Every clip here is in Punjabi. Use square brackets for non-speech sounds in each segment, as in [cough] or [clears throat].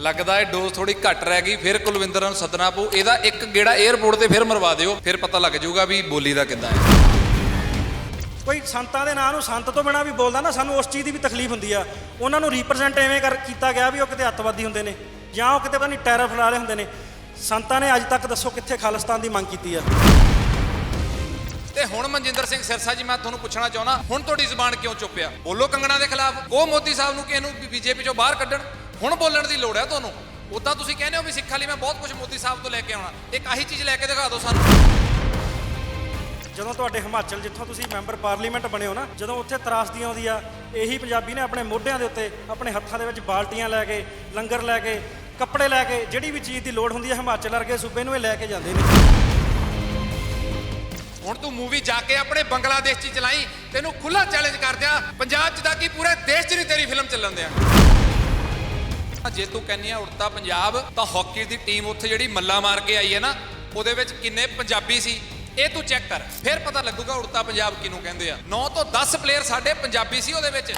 ਲੱਗਦਾ ਹੈ ਡੋਜ਼ ਥੋੜੀ ਘੱਟ ਰਹਿ ਗਈ ਫਿਰ ਕੁਲਵਿੰਦਰ ਨੂੰ ਸੱਦਣਾ ਪਊ। ਇਹਦਾ ਇੱਕ ਗੇੜਾ 에어ਪੋਰਟ ਤੇ ਫਿਰ ਮਰਵਾ ਦਿਓ ਫਿਰ ਪਤਾ ਲੱਗ ਜਾਊਗਾ ਵੀ ਬੋਲੀ ਦਾ ਕਿੱਦਾਂ ਹੈ। ਕੋਈ ਸੰਤਾਂ ਦੇ ਨਾਂ ਨੂੰ ਸੰਤ ਤੋਂ ਬਿਨਾ ਵੀ ਬੋਲਦਾ ਨਾ ਸਾਨੂੰ ਉਸ ਚੀਜ਼ ਦੀ ਵੀ ਤਕਲੀਫ ਹੁੰਦੀ ਆ। ਉਹਨਾਂ ਨੂੰ ਰਿਪਰੈਜ਼ੈਂਟ ਐਵੇਂ ਕਰ ਕੀਤਾ ਗਿਆ ਵੀ ਉਹ ਕਿਤੇ ਅੱਤਵਾਦੀ ਹੁੰਦੇ ਨੇ ਜਾਂ ਉਹ ਕਿਤੇ ਪਤਾ ਨਹੀਂ ਟੈਰਰ ਫੈਲਾਲੇ ਹੁੰਦੇ ਨੇ। ਸੰਤਾਂ ਨੇ ਅੱਜ ਤੱਕ ਦੱਸੋ ਕਿੱਥੇ ਖਾਲਿਸਤਾਨ ਦੀ ਮੰਗ ਕੀਤੀ ਆ। ਤੇ ਹੁਣ ਮਨਜਿੰਦਰ ਸਿੰਘ ਸਿਰਸਾ ਜੀ ਮੈਂ ਤੁਹਾਨੂੰ ਪੁੱਛਣਾ ਚਾਹੁੰਦਾ ਹੁਣ ਤੁਹਾਡੀ ਜ਼ੁਬਾਨ ਕਿਉਂ ਚੁੱਪ ਆ? ਬੋਲੋ ਕੰਗਣਾ ਦੇ ਖਿਲਾਫ ਉਹ ਮੋਦੀ ਸਾਹਿਬ ਨੂੰ ਕਿਸੇ ਨੂੰ ਬੀਜੇਪੀ ਚੋਂ ਬਾਹਰ ਕੱਢਣ? ਹੁਣ ਬੋਲਣ ਦੀ ਲੋੜ ਹੈ ਤੁਹਾਨੂੰ। ਉਦਾਂ ਤੁਸੀਂ ਕਹਿੰਦੇ ਹੋ ਵੀ ਸਿੱਖਾਂ ਲਈ ਮੈਂ ਬਹੁਤ ਕੁਝ ਮੋਦੀ ਸਾਹਿਬ ਤੋਂ ਲੈ ਕੇ ਆਉਣਾ। ਇੱਕ ਆਹੀ ਚੀਜ਼ ਲੈ ਕੇ ਦਿਖਾ ਦਿਓ ਸਾਨੂੰ। ਜਦੋਂ ਤੁਹਾਡੇ ਹਿਮਾਚਲ ਜਿੱਥੋਂ ਤੁਸੀਂ ਮੈਂਬਰ ਪਾਰਲੀਮੈਂਟ ਬਣੇ ਹੋ ਨਾ ਜਦੋਂ ਉੱਥੇ ਤਰਾਸਦੀ ਆਉਂਦੀ ਆ ਇਹੀ ਪੰਜਾਬੀ ਨੇ ਆਪਣੇ ਮੋਢਿਆਂ ਦੇ ਉੱਤੇ ਆਪਣੇ ਹੱਥਾਂ ਦੇ ਵਿੱਚ ਬਾਲਟੀਆਂ ਲੈ ਕੇ ਲੰਗਰ ਲੈ ਕੇ ਕੱਪੜੇ ਲੈ ਕੇ ਜਿਹੜੀ ਵੀ ਚੀਜ਼ ਦੀ ਲੋੜ ਹੁੰਦੀ ਹੈ ਹਿਮਾਚਲ ਵਰਗੇ ਸੂਬੇ ਨੂੰ ਇਹ ਲੈ ਕੇ ਜਾਂਦੇ ਨੇ। ਹੁਣ ਤੂੰ ਮੂਵੀ ਜਾ ਕੇ ਆਪਣੇ ਬੰਗਲਾਦੇਸ਼ 'ਚ ਚਲਾਈ ਤੈਨੂੰ ਖੁੱਲਾ ਚੈਲੰਜ ਕਰ ਦਿਆਂ। ਪੰਜਾਬ 'ਚ ਤਾਂ ਕੀ ਪੂਰੇ ਦੇਸ਼ 'ਚ ਨਹੀਂ ਤੇਰੀ ਫਿਲਮ ਚੱਲਣ ਦਿਆਂ। ਜੇ ਤੂੰ ਕਹਿੰਨੀ ਆ ਉੜਤਾ ਪੰਜਾਬ, ਤਾਂ ਹਾਕੀ ਦੀ ਟੀਮ ਉੱਥੇ ਜਿਹੜੀ ਮੱਲਾ ਮਾਰ ਕੇ ਆਈ ਹੈ ਨਾ, ਉਹਦੇ ਵਿੱਚ ਕਿੰਨੇ ਪੰਜਾਬੀ ਸੀ, ਇਹ ਤੂੰ ਚੈੱਕ ਕਰ। ਫਿਰ ਪਤਾ ਲੱਗੂਗਾ ਉੜਤਾ ਪੰਜਾਬ ਕਿਹਨੂੰ ਕਹਿੰਦੇ ਆ। 9 ਤੋਂ 10 ਪਲੇਅਰ ਸਾਡੇ ਪੰਜਾਬੀ ਸੀ ਉਹਦੇ ਵਿੱਚ।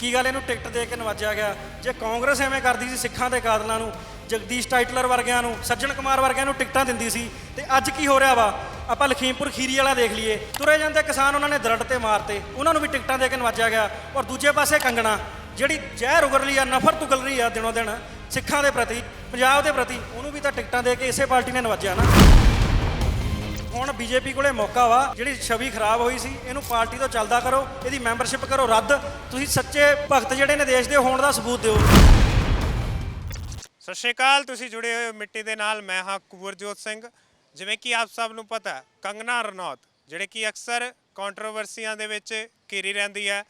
ਕੀ ਗੱਲ ਇਹਨੂੰ ਟਿਕਟ ਦੇ ਕੇ ਨਵਾਜਿਆ ਗਿਆ? ਜੇ ਕਾਂਗਰਸ ਐਵੇਂ ਕਰਦੀ ਸੀ ਸਿੱਖਾਂ ਦੇ ਕਾਤਲਾਂ ਨੂੰ, ਜਗਦੀਸ਼ ਟਾਈਟਲਰ ਵਰਗਿਆਂ ਨੂੰ, ਸੱਜਣ ਕੁਮਾਰ ਵਰਗਿਆਂ ਨੂੰ ਟਿਕਟਾਂ ਦਿੰਦੀ ਸੀ, ਤੇ ਅੱਜ ਕੀ ਹੋ ਰਿਹਾ ਵਾ? ਆਪਾਂ ਲਖੀਮਪੁਰ ਖੀਰੀ ਵਾਲਾ ਦੇਖ ਲਈਏ। ਤੁਰੇ ਜਾਂਦੇ ਕਿਸਾਨ ਉਹਨਾਂ ਨੇ ਦਰੜ ਤੇ ਮਾਰਤੇ, ਉਹਨਾਂ ਨੂੰ ਵੀ ਟਿਕਟਾਂ ਦੇ ਕੇ ਨਵਾਜਿਆ ਗਿਆ, ਔਰ ਦੂਜੇ ਪਾਸੇ ਕੰਗਣਾ। ਜਿਹੜੀ ਜ਼ਹਿਰ ਉਗਲ ਰਹੀ ਆ ਨਫ਼ਰਤ ਉਗਲ ਰਹੀ ਆ ਦਿਨੋਂ ਦਿਨ, ਸਿੱਖਾਂ ਦੇ ਪ੍ਰਤੀ, ਪੰਜਾਬ ਦੇ ਪ੍ਰਤੀ, ਉਹਨੂੰ ਵੀ ਤਾਂ ਟਿਕਟਾਂ ਦੇ ਕੇ ਇਸੇ ਪਾਰਟੀ ਨੇ ਨਵਾਜਿਆ ਨਾ। ਹੁਣ ਬੀਜੇਪੀ ਕੋਲੇ ਮੌਕਾ ਵਾ, ਜਿਹੜੀ ਛਵੀ ਖਰਾਬ ਹੋਈ ਸੀ, ਇਹਨੂੰ ਪਾਰਟੀ ਤੋਂ ਚੱਲਦਾ ਕਰੋ, ਇਹਦੀ ਮੈਂਬਰਸ਼ਿਪ ਕਰੋ ਰੱਦ। ਤੁਸੀਂ ਸੱਚੇ ਭਗਤ ਜਿਹੜੇ ਨੇ ਦੇਸ਼ ਦੇ ਹੋਣ ਦਾ ਸਬੂਤ ਦਿਓ। ਸਤਿ ਸ਼੍ਰੀ ਅਕਾਲ, ਤੁਸੀਂ ਜੁੜੇ ਹੋਏ ਹੋ ਮਿੱਟੀ ਦੇ ਨਾਲ, ਮੈਂ ਹਾਂ ਕੁਵਰਜੋਤ ਸਿੰਘ। ਜਿਵੇਂ ਕਿ ਆਪ ਸਭ ਨੂੰ ਪਤਾ ਹੈ ਕੰਗਨਾ ਰਣੌਤ, ਜਿਹੜੇ ਕਿ ਅਕਸਰ ਕੰਟਰੋਵਰਸੀਆਂ ਦੇ ਵਿੱਚ ਘਿਰੀ ਰਹਿੰਦੀ ਹੈ।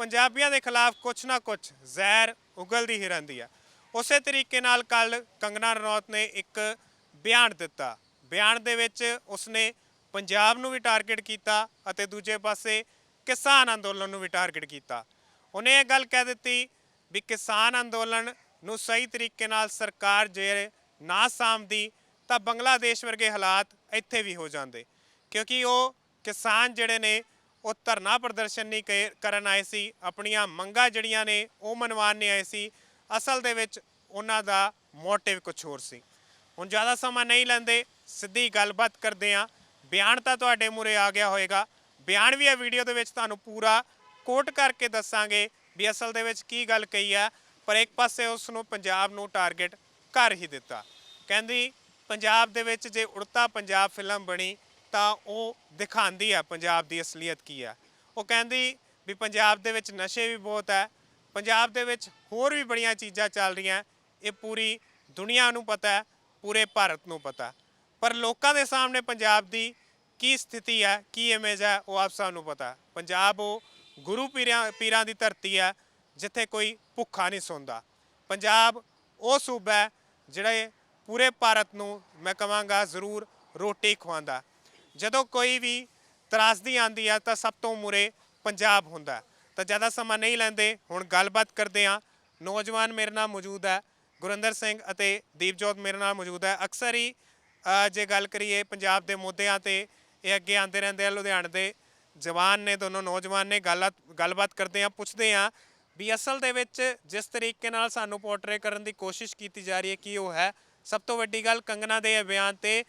ਪੰਜਾਬੀਆਂ ਦੇ ਖਿਲਾਫ ਕੁਛ ਨਾ ਕੁਛ ਜ਼ਹਿਰ ਉਗਲਦੀ ਹੀ ਰਹਿੰਦੀ ਹੈ। ਉਸੇ ਤਰੀਕੇ ਨਾਲ ਕੱਲ ਕੰਗਨਾ ਰਣੌਤ ਨੇ ਇੱਕ ਬਿਆਨ ਦਿੱਤਾ। ਬਿਆਨ ਦੇ ਵਿੱਚ ਉਸਨੇ ਪੰਜਾਬ ਨੂੰ ਵੀ ਟਾਰਗੇਟ ਕੀਤਾ ਅਤੇ ਦੂਜੇ ਪਾਸੇ ਕਿਸਾਨ ਅੰਦੋਲਨ ਨੂੰ ਵੀ ਟਾਰਗੇਟ ਕੀਤਾ। ਉਹਨੇ ਇਹ ਗੱਲ ਕਹਿ ਦਿੱਤੀ ਵੀ ਕਿਸਾਨ ਅੰਦੋਲਨ ਨੂੰ ਸਹੀ ਤਰੀਕੇ ਨਾਲ ਸਰਕਾਰ ਜੇ ਨਾ ਸਾਂਭਦੀ ਤਾਂ ਬੰਗਲਾਦੇਸ਼ ਵਰਗੇ ਹਾਲਾਤ ਇੱਥੇ ਵੀ ਹੋ ਜਾਂਦੇ। ਕਿਉਂਕਿ ਉਹ ਕਿਸਾਨ ਜਿਹੜੇ ਨੇ ਉਹ ਧਰਨਾ ਪ੍ਰਦਰਸ਼ਨ ਨਹੀਂ ਕ- ਕਰਨ ਆਏ ਸੀ, ਆਪਣੀਆਂ ਮੰਗਾਂ ਜਿਹੜੀਆਂ ਨੇ, ਉਹ ਮਨਵਾਉਣ ਨਹੀਂ ਆਏ ਸੀ। ਅਸਲ ਦੇ ਵਿੱਚ ਉਹਨਾਂ ਦਾ ਮੋਟਿਵ ਕੁਝ ਹੋਰ ਸੀ। ਹੁਣ ਜ਼ਿਆਦਾ ਸਮਾਂ ਨਹੀਂ ਲੈਂਦੇ, ਸਿੱਧੀ ਗੱਲਬਾਤ ਕਰਦੇ ਹਾਂ। ਬਿਆਨ ਤਾਂ ਤੁਹਾਡੇ ਮੂਰੇ ਆ ਗਿਆ ਹੋਵੇਗਾ ਬਿਆਨ ਵੀ ਇਹ ਵੀਡੀਓ ਦੇ ਵਿੱਚ ਤੁਹਾਨੂੰ ਪੂਰਾ ਕੋਟ ਕਰਕੇ ਦੱਸਾਂਗੇ ਵੀ ਅਸਲ ਦੇ ਵਿੱਚ ਕੀ ਗੱਲ ਕਹੀ ਹੈ ਪਰ ਇੱਕ ਪਾਸੇ ਉਸ ਨੂੰ ਪੰਜਾਬ ਨੂੰ ਟਾਰਗੇਟ ਕਰ ਹੀ ਦਿੱਤਾ। ਕਹਿੰਦੀ, ਪੰਜਾਬ ਦੇ ਵਿੱਚ ਜੇ ਉੜਤਾ ਪੰਜਾਬ ਫਿਲਮ ਬਣੀ ਤਾਂ ਉਹ ਦਿਖਾਉਂਦੀ ਆ ਪੰਜਾਬ ਦੀ ਅਸਲੀਅਤ ਕੀ ਹੈ ਉਹ ਕਹਿੰਦੀ ਵੀ ਪੰਜਾਬ ਦੇ ਵਿੱਚ ਨਸ਼ੇ ਵੀ ਬਹੁਤ ਹੈ ਪੰਜਾਬ ਦੇ ਵਿੱਚ ਹੋਰ ਵੀ ਬੜੀਆਂ ਚੀਜ਼ਾਂ ਚੱਲ ਰਹੀਆਂ, ਇਹ ਪੂਰੀ ਦੁਨੀਆ ਨੂੰ ਪਤਾ ਹੈ ਪੂਰੇ ਭਾਰਤ ਨੂੰ ਪਤਾ। ਪਰ ਲੋਕਾਂ ਦੇ ਸਾਹਮਣੇ ਪੰਜਾਬ ਦੀ ਕੀ ਸਥਿਤੀ ਹੈ ਕੀ ਇਮੇਜ ਹੈ ਉਹ ਆਪ ਸਭ ਨੂੰ ਪਤਾ। ਪੰਜਾਬ ਉਹ ਗੁਰੂ ਪੀਰਾਂ ਪੀਰਾਂ ਦੀ ਧਰਤੀ ਹੈ ਜਿੱਥੇ ਕੋਈ ਭੁੱਖਾ ਨਹੀਂ ਸੌਂਦਾ। ਪੰਜਾਬ ਉਹ ਸੂਬਾ ਹੈ ਜਿਹੜੇ ਪੂਰੇ ਭਾਰਤ ਨੂੰ, ਮੈਂ ਕਹਾਂਗਾ, ਜ਼ਰੂਰ ਰੋਟੀ ਖਵਾਉਂਦਾ। ਜਦੋਂ ਕੋਈ ਵੀ ਤਰਾਸਦੀ ਆਂਦੀ ਆ ਤਾਂ ਸਭ ਤੋਂ ਮੁਰੇ ਪੰਜਾਬ ਹੁੰਦਾ ਤਾਂ ਜ਼ਿਆਦਾ ਸਮਾਂ ਨਹੀਂ ਲੈਂਦੇ, ਹੁਣ ਗੱਲਬਾਤ ਕਰਦੇ ਆ ਨੌਜਵਾਨ ਮੇਰੇ ਨਾਲ ਮੌਜੂਦ ਹੈ, ਗੁਰਿੰਦਰ ਸਿੰਘ ਅਤੇ ਦੀਪਜੋਤ ਮੇਰੇ ਨਾਲ ਮੌਜੂਦ ਹੈ। ਅਕਸਰ ਹੀ ਜੇ ਗੱਲ ਕਰੀਏ ਪੰਜਾਬ ਦੇ ਮੁੱਦਿਆਂ ਤੇ, ਇਹ ਅੱਗੇ ਆਉਂਦੇ ਰਹਿੰਦੇ ਆ, ਲੁਧਿਆਣੇ ਦੇ ਜਵਾਨ ਨੇ, ਦੋਨੋਂ ਨੌਜਵਾਨ ਨੇ ਗੱਲਾਂ ਗੱਲਬਾਤ ਕਰਦੇ ਆ ਪੁੱਛਦੇ ਆ ਵੀ ਅਸਲ ਦੇ ਵਿੱਚ ਜਿਸ ਤਰੀਕੇ ਨਾਲ ਸਾਨੂੰ ਪੋਰਟਰੇ ਕਰਨ ਦੀ ਕੋਸ਼ਿਸ਼ ਕੀਤੀ ਜਾ ਰਹੀ ਹੈ, ਕਿ ਉਹ ਹੈ? ਸਭ ਤੋਂ ਵੱਡੀ ਗੱਲ ਕੰਗਨਾ ਦੇ ਇਹ ਬਿਆਨ ਤੇ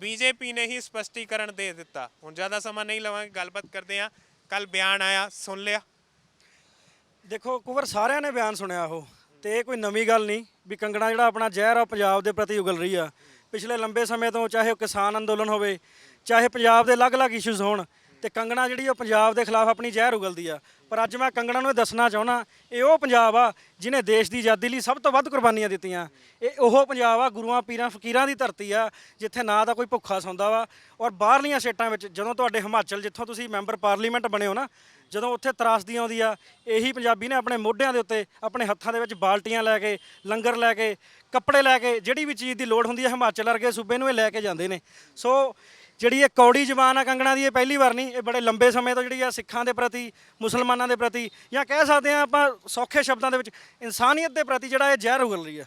ਬੀਜੇਪੀ ਨੇ ਹੀ ਸਪਸ਼ਟੀਕਰਨ ਦੇ ਦਿੱਤਾ। ਹੁਣ ਜ਼ਿਆਦਾ ਸਮਾਂ ਨਹੀਂ ਲਵਾਂਗੇ, ਗੱਲਬਾਤ ਕਰਦੇ ਆ ਕੱਲ ਬਿਆਨ ਆਇਆ, ਸੁਣ ਲਿਆ। ਦੇਖੋ, ਕੁਵਰ ਸਾਰਿਆਂ ਨੇ ਬਿਆਨ ਸੁਣਿਆ ਉਹ, ਤੇ ਇਹ ਕੋਈ ਨਵੀਂ ਗੱਲ ਨਹੀਂ ਵੀ ਕੰਗਣਾ ਜਿਹੜਾ ਆਪਣਾ ਜ਼ਹਿਰ ਆ ਉਹ ਪੰਜਾਬ ਦੇ ਪ੍ਰਤੀ ਉਗਲ ਰਹੀ ਆ। ਪਿਛਲੇ ਲੰਬੇ ਸਮੇਂ ਤੋਂ ਚਾਹੇ ਉਹ ਕਿਸਾਨ ਅੰਦੋਲਨ ਹੋਵੇ, ਚਾਹੇ ਪੰਜਾਬ ਦੇ ਅਲੱਗ-ਅਲੱਗ ਇਸ਼ੂਜ਼ ਹੋਣ, ਤੇ ਕੰਗਣਾ ਜਿਹੜੀ ਉਹ ਪੰਜਾਬ ਦੇ ਖਿਲਾਫ ਆਪਣੀ ਜ਼ਹਿਰ ਉਗਲਦੀ ਆ। ਪਰ ਅੱਜ ਮੈਂ ਕੰਗਣਾ ਨੂੰ ਇਹ ਦੱਸਣਾ ਚਾਹੁੰਦਾ, ਇਹ ਉਹ ਪੰਜਾਬ ਆ ਜਿਨੇ ਦੇਸ਼ ਦੀ ਆਜ਼ਾਦੀ ਲਈ ਸਭ ਤੋਂ ਵੱਧ ਕੁਰਬਾਨੀਆਂ ਦਿੱਤੀਆਂ। ਇਹ ਉਹ ਪੰਜਾਬ ਆ, ਗੁਰੂਆਂ, ਪੀਰਾਂ, ਫਕੀਰਾਂ ਦੀ ਧਰਤੀ ਆ, ਜਿੱਥੇ ਨਾ ਤਾਂ ਕੋਈ ਭੁੱਖਾ ਸੌਂਦਾ ਵਾ ਔਰ ਬਾਹਰਲੀਆਂ ਸਟੇਟਾਂ ਵਿੱਚ ਜਦੋਂ ਤੁਹਾਡੇ ਹਿਮਾਚਲ, ਜਿੱਥੋਂ ਤੁਸੀਂ ਮੈਂਬਰ ਪਾਰਲੀਮੈਂਟ ਬਣੇ ਹੋ ਨਾ, ਜਦੋਂ ਉੱਥੇ ਤਰਾਸਦੀ ਆਉਂਦੀ ਆ, ਇਹੀ ਪੰਜਾਬੀ ਨੇ ਆਪਣੇ ਮੋਢਿਆਂ ਦੇ ਉੱਤੇ ਆਪਣੇ ਹੱਥਾਂ ਦੇ ਵਿੱਚ ਬਾਲਟੀਆਂ ਲੈ ਕੇ, ਲੰਗਰ ਲੈ ਕੇ, ਕੱਪੜੇ ਲੈ ਕੇ, ਜਿਹੜੀ ਵੀ ਚੀਜ਼ ਦੀ ਲੋੜ ਹੁੰਦੀ ਹੈ ਹਿਮਾਚਲ ਵਰਗੇ ਸੂਬੇ ਨੂੰ ਇਹ ਲੈ ਕੇ ਜਾਂਦੇ ਨੇ। ਸੋ ਜਿਹੜੀ ਇਹ ਕੌੜੀ ਜ਼ਬਾਨ ਆ ਕੰਗਣਾ ਦੀ, ਇਹ ਪਹਿਲੀ ਵਾਰ ਨਹੀਂ, ਇਹ ਬੜੇ ਲੰਬੇ ਸਮੇਂ ਤੋਂ ਜਿਹੜੀ ਆ ਸਿੱਖਾਂ ਦੇ ਪ੍ਰਤੀ, ਮੁਸਲਮਾਨਾਂ ਦੇ ਪ੍ਰਤੀ, ਜਾਂ ਕਹਿ ਸਕਦੇ ਆ ਆਪਾਂ ਸੌਖੇ ਸ਼ਬਦਾਂ ਦੇ ਵਿੱਚ, ਇਨਸਾਨੀਅਤ ਦੇ ਪ੍ਰਤੀ ਜਿਹੜਾ ਇਹ ਜ਼ਹਿਰ ਉਗਲ ਰਹੀ ਆ।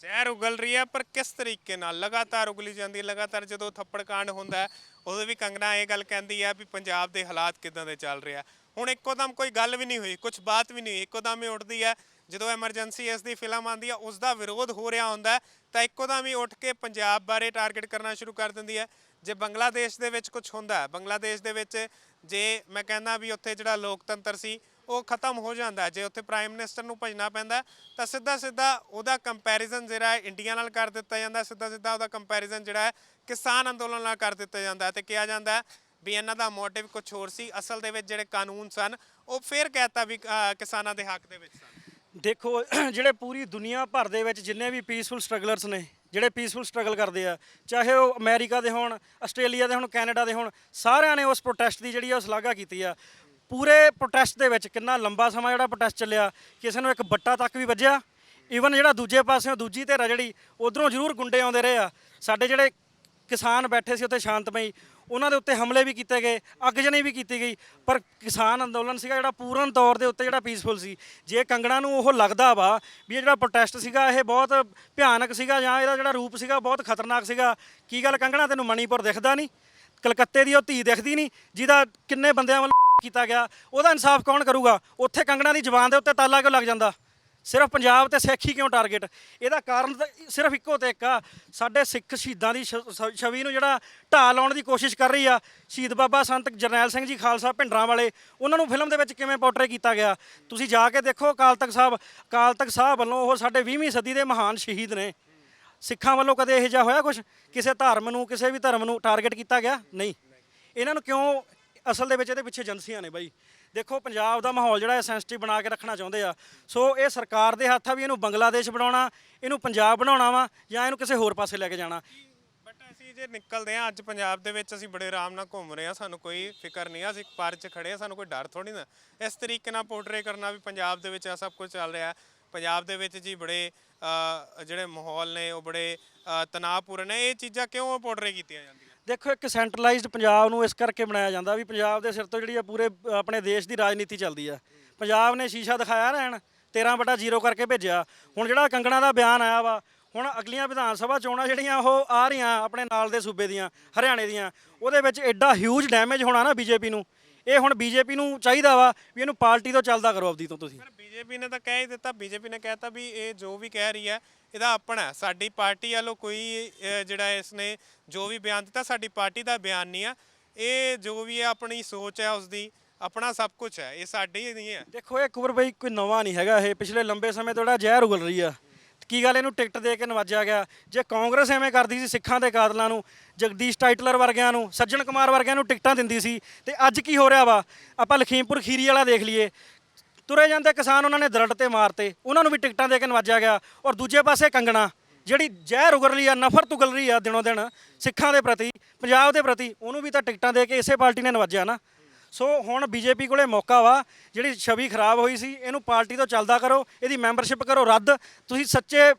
ਜ਼ਹਿਰ ਉਗਲ ਰਹੀ ਹੈ ਪਰ ਕਿਸ ਤਰੀਕੇ ਨਾਲ? ਲਗਾਤਾਰ ਉਗਲੀ ਜਾਂਦੀ ਹੈ ਲਗਾਤਾਰ ਜਦੋਂ ਥੱਪੜ ਕਾਂਡ ਹੁੰਦਾ ਹੈ, ਉਦੋਂ ਵੀ ਕੰਗਨਾ ਇਹ ਗੱਲ ਕਹਿੰਦੀ ਹੈ ਵੀ ਪੰਜਾਬ ਦੇ ਹਾਲਾਤ ਕਿਦਾਂ ਦੇ ਚੱਲ ਰਿਹਾ ਹੁਣ ਇੱਕੋ ਦਮ ਕੋਈ ਗੱਲ ਵੀ ਨਹੀਂ ਹੋਈ ਕੁਝ ਬਾਤ ਵੀ ਨਹੀਂ ਹੋਈ, ਇੱਕੋ ਦਮ ਹੀ ਉੱਠਦੀ ਹੈ ਜਦੋਂ ਐਮਰਜੈਂਸੀ ਇਸ ਦੀ ਫਿਲਮ ਆਉਂਦੀ ਹੈ ਉਸ ਦਾ ਵਿਰੋਧ ਹੋ ਰਿਹਾ ਹੁੰਦਾ ਤਾਂ ਇੱਕੋ ਦਮ ਹੀ ਉੱਠ ਕੇ ਪੰਜਾਬ ਬਾਰੇ ਟਾਰਗੇਟ ਕਰਨਾ ਸ਼ੁਰੂ ਕਰ ਦਿੰਦੀ ਹੈ ਜੇ ਬੰਗਲਾਦੇਸ਼ ਦੇ ਵਿੱਚ ਕੁਝ ਹੁੰਦਾ ਬੰਗਲਾਦੇਸ਼ ਦੇ ਵਿੱਚ ਜੇ ਮੈਂ ਕਹਿੰਦਾ ਵੀ ਉੱਥੇ ਜਿਹੜਾ ਲੋਕਤੰਤਰ ਸੀ, ਉਹ ਖਤਮ ਹੋ ਜਾਂਦਾ ਜੇ ਉੱਥੇ ਪ੍ਰਾਈਮ ਮਿਨਿਸਟਰ ਨੂੰ ਭਜਣਾ ਪੈਂਦਾ ਤਾਂ ਸਿੱਧਾ ਸਿੱਧਾ ਉਹਦਾ ਕੰਪੈਰੀਜ਼ਨ ਜਿਹੜਾ ਇੰਡੀਆ ਨਾਲ ਕਰ ਦਿੱਤਾ ਜਾਂਦਾ ਸਿੱਧਾ ਸਿੱਧਾ ਉਹਦਾ ਕੰਪੈਰੀਜ਼ਨ ਜਿਹੜਾ ਹੈ ਕਿਸਾਨ ਅੰਦੋਲਨ ਨਾਲ ਕਰ ਦਿੱਤਾ ਜਾਂਦਾ ਹੈ ਤੇ ਕਿਹਾ ਜਾਂਦਾ ਵੀ ਇਹਨਾਂ ਦਾ ਮੋਟਿਵ ਕੁਝ ਹੋਰ ਸੀ, ਅਸਲ ਦੇ ਵਿੱਚ ਜਿਹੜੇ ਕਾਨੂੰਨ ਸਨ, ਉਹ ਫੇਰ ਕਹਿਤਾ ਵੀ ਕਿਸਾਨਾਂ ਦੇ ਹੱਕ ਦੇ ਵਿੱਚ ਸਨ। ਦੇਖੋ, [clears throat] ਜਿਹੜੇ ਪੂਰੀ ਦੁਨੀਆ ਭਰ ਦੇ ਵਿੱਚ ਜਿੰਨੇ ਵੀ ਪੀਸਫੁਲ ਸਟਰਗਲਰਸ ਨੇ ਜਿਹੜੇ ਪੀਸਫੁਲ ਸਟਰਗਲ ਕਰਦੇ ਆ, ਚਾਹੇ ਉਹ ਅਮਰੀਕਾ ਦੇ ਹੋਣ, ਆਸਟ੍ਰੇਲੀਆ ਦੇ ਹੋਣ, ਕੈਨੇਡਾ ਦੇ ਹੋਣ, ਸਾਰਿਆਂ ਨੇ ਉਸ ਪ੍ਰੋਟੈਸਟ ਦੀ ਜਿਹੜੀ ਆ ਉਹ ਸ਼ਲਾਘਾ ਕੀਤੀ ਆ। ਪੂਰੇ ਪ੍ਰੋਟੈਸਟ ਦੇ ਵਿੱਚ ਕਿੰਨਾ ਲੰਬਾ ਸਮਾਂ ਜਿਹੜਾ ਪ੍ਰੋਟੈਸਟ ਚੱਲਿਆ, ਕਿਸੇ ਨੂੰ ਇੱਕ ਬੱਟਾ ਤੱਕ ਵੀ ਵੱਜਿਆ। ਈਵਨ ਜਿਹੜਾ ਦੂਜੇ ਪਾਸਿਓਂ ਦੂਜੀ ਧਿਰ ਆ ਜਿਹੜੀ, ਉਧਰੋਂ ਜ਼ਰੂਰ ਗੁੰਡੇ ਆਉਂਦੇ ਰਹੇ ਆ। ਸਾਡੇ ਜਿਹੜੇ ਕਿਸਾਨ ਬੈਠੇ ਸੀ, ਉੱਥੇ ਸ਼ਾਂਤਮਈ ਉਹਨਾਂ ਦੇ ਉੱਤੇ ਹਮਲੇ ਵੀ ਕੀਤੇ ਗਏ, ਅੱਗਜਣੀ ਵੀ ਕੀਤੀ ਗਈ। ਪਰ ਕਿਸਾਨ ਅੰਦੋਲਨ ਸੀਗਾ ਜਿਹੜਾ ਪੂਰਨ ਤੌਰ ਦੇ ਉੱਤੇ ਜਿਹੜਾ ਪੀਸਫੁਲ ਸੀ। ਜੇ ਕੰਗਣਾ ਨੂੰ ਉਹ ਲੱਗਦਾ ਵਾ ਵੀ ਇਹ ਜਿਹੜਾ ਪ੍ਰੋਟੈਸਟ ਸੀਗਾ, ਇਹ ਬਹੁਤ ਭਿਆਨਕ ਸੀਗਾ ਜਾਂ ਇਹਦਾ ਜਿਹੜਾ ਰੂਪ ਸੀਗਾ ਬਹੁਤ ਖਤਰਨਾਕ ਸੀਗਾ, ਕੀ ਗੱਲ ਕੰਗਣਾ ਤੈਨੂੰ ਮਣੀਪੁਰ ਦਿਖਦਾ ਨਹੀਂ? ਕਲਕੱਤੇ ਦੀ ਉਹ ਧੀ ਦਿਖਦੀ ਨਹੀਂ, ਜਿਹਦਾ ਕਿੰਨੇ ਬੰਦਿਆਂ ਵੱਲੋਂ ਕੀਤਾ ਗਿਆ, ਉਹਦਾ ਇਨਸਾਫ ਕੌਣ ਕਰੂਗਾ? ਉੱਥੇ ਕੰਗਣਾ ਦੀ ਜ਼ੁਬਾਨ ਦੇ ਉੱਤੇ ਤਾਲਾ ਕਿਉਂ ਲੱਗ ਜਾਂਦਾ? ਸਿਰਫ ਪੰਜਾਬ ਤੇ ਸਿੱਖ ਹੀ ਕਿਉਂ ਟਾਰਗੇਟ ਇਹਦਾ ਕਾਰਨ ਤਾਂ ਸਿਰਫ ਇੱਕੋ ਤੇ ਇੱਕ ਆ। ਸਾਡੇ ਸਿੱਖ ਸ਼ਹੀਦਾਂ ਦੀ ਛ- ਛਵੀ ਨੂੰ ਜਿਹੜਾ ਢਾਹ ਲਾਉਣ ਦੀ ਕੋਸ਼ਿਸ਼ ਕਰ ਰਹੀ ਆ, ਸ਼ਹੀਦ ਬਾਬਾ ਸੰਤ ਜਰਨੈਲ ਸਿੰਘ ਜੀ ਖਾਲਸਾ ਭਿੰਡਰਾਂ ਵਾਲੇ, ਉਹਨਾਂ ਨੂੰ ਫਿਲਮ ਦੇ ਵਿੱਚ ਕਿਵੇਂ ਪੋਰਟਰੇ ਕੀਤਾ ਗਿਆ? ਤੁਸੀਂ ਜਾ ਕੇ ਦੇਖੋ, ਅਕਾਲ ਤਖਤ ਸਾਹਿਬ, ਅਕਾਲ ਤਖਤ ਸਾਹਿਬ ਵੱਲੋਂ ਉਹ ਸਾਡੇ 20ਵੀਂ ਸਦੀ ਦੇ ਮਹਾਨ ਸ਼ਹੀਦ ਨੇ। ਸਿੱਖਾਂ ਵੱਲੋਂ ਕਦੇ ਇਹੋ ਜਿਹਾ ਹੋਇਆ ਕੁਝ ਕਿਸੇ ਧਰਮ ਨੂੰ, ਕਿਸੇ ਵੀ ਧਰਮ ਨੂੰ ਟਾਰਗੇਟ ਕੀਤਾ ਗਿਆ? ਨਹੀਂ। ਇਹਨਾਂ ਨੂੰ ਕਿਉਂ ਅਸਲ ਦੇ ਵਿੱਚ ਇਹਦੇ ਪਿੱਛੇ ਏਜੰਸੀਆਂ ਨੇ ਬਾਈ? ਦੇਖੋ ਪੰਜਾਬ ਦਾ ਮਾਹੌਲ ਜਿਹੜਾ ਹੈ ਸੈਂਸਿਟਿਵ ਬਣਾ ਕੇ ਰੱਖਣਾ ਚਾਹੁੰਦੇ ਆ। ਸੋ ਇਹ ਸਰਕਾਰ ਦੇ ਹੱਥ ਆ ਵੀ ਇਹਨੂੰ ਬੰਗਲਾਦੇਸ਼ ਬਣਾਉਣਾ ਇਹਨੂੰ ਪੰਜਾਬ ਬਣਾਉਣਾ ਵਾ ਜਾਂ ਇਹਨੂੰ ਕਿਸੇ ਹੋਰ ਪਾਸੇ ਲੈ ਕੇ ਜਾਣਾ। ਬਟ ਅਸੀਂ ਜੇ ਨਿਕਲਦੇ ਆ ਅੱਜ ਪੰਜਾਬ ਦੇ ਵਿੱਚ ਅਸੀਂ ਬੜੇ ਆਰਾਮ ਨਾਲ ਘੁੰਮ ਰਹੇ ਆ ਸਾਨੂੰ ਕੋਈ ਫਿਕਰ ਨਹੀਂ ਆ ਅਸੀਂ ਪਾਰਕ 'ਚ ਖੜੇ ਆ ਸਾਨੂੰ ਕੋਈ ਡਰ ਥੋੜੀ ਨਾ। ਇਸ ਤਰੀਕੇ ਨਾਲ ਪੋਰਟਰੇ ਕਰਨਾ ਵੀ ਪੰਜਾਬ ਦੇ ਵਿੱਚ ਇਹ ਸਭ ਕੁਝ ਚੱਲ ਰਿਹਾ। ਪੰਜਾਬ ਦੇ ਵਿੱਚ ਜੀ ਬੜੇ ਅ, ਜਿਹੜੇ ਮਾਹੌਲ ਨੇ ਉਹ ਬੜੇ ਅ, ਤਣਾਅਪੂਰਨ ਨੇ। ਇਹ ਚੀਜ਼ਾਂ ਕਿਉਂ ਪੋਰਟਰੇ ਕੀਤੀਆਂ ਜਾਂਦੀਆਂ? ਦੇਖੋ, ਇੱਕ ਸੈਂਟਰਲਾਈਜ਼ਡ ਪੰਜਾਬ ਨੂੰ ਇਸ ਕਰਕੇ ਬਣਾਇਆ ਜਾਂਦਾ ਵੀ ਪੰਜਾਬ ਦੇ ਸਿਰ ਤੋਂ ਜਿਹੜੀ ਆ ਪੂਰੇ ਆਪਣੇ ਦੇਸ਼ ਦੀ ਰਾਜਨੀਤੀ ਚੱਲਦੀ ਆ। ਪੰਜਾਬ ਨੇ ਸ਼ੀਸ਼ਾ ਦਿਖਾਇਆ ਰਹਿਣ 13 ਬਟਾ 0 ਕਰਕੇ ਭੇਜਿਆ। ਹੁਣ ਜਿਹੜਾ ਕੰਗਣਾ ਦਾ ਬਿਆਨ ਆਇਆ ਵਾ, ਹੁਣ ਅਗਲੀਆਂ ਵਿਧਾਨ ਸਭਾ ਚੋਣਾਂ ਜਿਹੜੀਆਂ ਉਹ ਆ ਰਹੀਆਂ, ਆਪਣੇ ਨਾਲ ਦੇ ਸੂਬੇ ਦੀਆਂ, ਹਰਿਆਣੇ ਦੀਆਂ, ਉਹਦੇ ਵਿੱਚ ਐਡਾ ਹਿਊਜ ਡੈਮੇਜ ਹੋਣਾ ਨਾ ਬੀਜੇਪੀ ਨੂੰ। ਇਹ ਹੁਣ ਬੀਜੇਪੀ ਨੂੰ ਚਾਹੀਦਾ ਵਾ ਵੀ ਇਹਨੂੰ ਪਾਰਟੀ ਤੋਂ ਚੱਲਦਾ ਕਰੋ ਆਪਦੀ ਤੋਂ ਤੁਸੀਂ। ਪਰ ਬੀਜੇਪੀ ਨੇ ਤਾਂ ਕਹਿ ਹੀ ਦਿੱਤਾ ਬੀਜੇਪੀ ਨੇ ਕਹਿਤਾ ਵੀ ਇਹ ਜੋ ਵੀ ਕਹਿ ਰਹੀ ਹੈ ਇਹਦਾ ਆਪਣਾ। ਸਾਡੀ ਪਾਰਟੀ ਵੱਲੋਂ ਕੋਈ ਅ, ਜਿਹੜਾ ਇਸਨੇ ਜੋ ਵੀ ਬਿਆਨ ਦਿੱਤਾ ਸਾਡੀ ਪਾਰਟੀ ਦਾ ਬਿਆਨ ਨਹੀਂ ਆ। ਇਹ ਜੋ ਵੀ ਹੈ ਆਪਣੀ ਸੋਚ ਹੈ ਉਸਦੀ ਆਪਣਾ ਸਭ ਕੁਝ ਹੈ। ਇਹ ਸਾਡੀ ਨਹੀਂ ਹੈ। ਦੇਖੋ ਇਹ ਕੁਬਰ ਬਈ ਕੋਈ ਨਵਾਂ ਨਹੀਂ ਹੈਗਾ ਇਹ। ਪਿਛਲੇ ਲੰਬੇ ਸਮੇਂ ਤੋਂ ਜਿਹੜਾ ਜ਼ਹਿਰ ਉਗਲ ਰਹੀ ਆ। ਕੀ ਗੱਲ ਇਹਨੂੰ ਟਿਕਟ ਦੇ ਕੇ ਨਵਾਜਿਆ ਗਿਆ? ਜੇ ਕਾਂਗਰਸ ਐਵੇਂ ਕਰਦੀ ਸੀ ਸਿੱਖਾਂ ਦੇ ਕਾਤਲਾਂ ਨੂੰ, ਜਗਦੀਸ਼ ਟਾਈਟਲਰ ਵਰਗਿਆਂ ਨੂੰ, ਸੱਜਣ ਕੁਮਾਰ ਵਰਗਿਆਂ ਨੂੰ ਟਿਕਟਾਂ ਦਿੰਦੀ ਸੀ, ਤੇ ਅੱਜ ਕੀ ਹੋ ਰਿਹਾ ਵਾ? ਆਪਾਂ ਲਖੀਮਪੁਰ ਖੀਰੀ ਵਾਲਾ ਦੇਖ ਲਈਏ। ਤੁਰੇ ਜਾਂਦੇ ਕਿਸਾਨ ਉਹਨਾਂ ਨੇ ਦਰੜ ਤੇ ਮਾਰਤੇ, ਉਹਨਾਂ ਨੂੰ ਵੀ ਟਿਕਟਾਂ ਦੇ ਕੇ ਨਵਾਜਿਆ ਗਿਆ। ਔਰ ਦੂਜੇ ਪਾਸੇ ਕੰਗਣਾ, ਜਿਹੜੀ ਜ਼ਹਿਰ ਉਗਲ ਰਹੀ ਆ ਨਫ਼ਰਤ ਉਗਲ ਰਹੀ ਆ ਦਿਨੋਂ ਦਿਨ ਸਿੱਖਾਂ ਦੇ ਪ੍ਰਤੀ, ਪੰਜਾਬ ਦੇ ਪ੍ਰਤੀ, ਉਹਨੂੰ ਵੀ ਤਾਂ ਟਿਕਟਾਂ ਦੇ ਕੇ ਇਸੇ ਪਾਰਟੀ ਨੇ ਨਵਾਜਿਆ ਨਾ। ਸੋ ਹੁਣ ਬੀਜੇਪੀ ਕੋਲੇ ਮੌਕਾ ਵਾ, ਜਿਹੜੀ ਛਵੀ ਖਰਾਬ ਹੋਈ ਸੀ, ਇਹਨੂੰ ਪਾਰਟੀ ਤੋਂ ਚੱਲਦਾ ਕਰੋ, ਇਹਦੀ ਮੈਂਬਰਸ਼ਿਪ ਕਰੋ ਰੱਦ। ਤੁਸੀਂ ਸੱਚੇ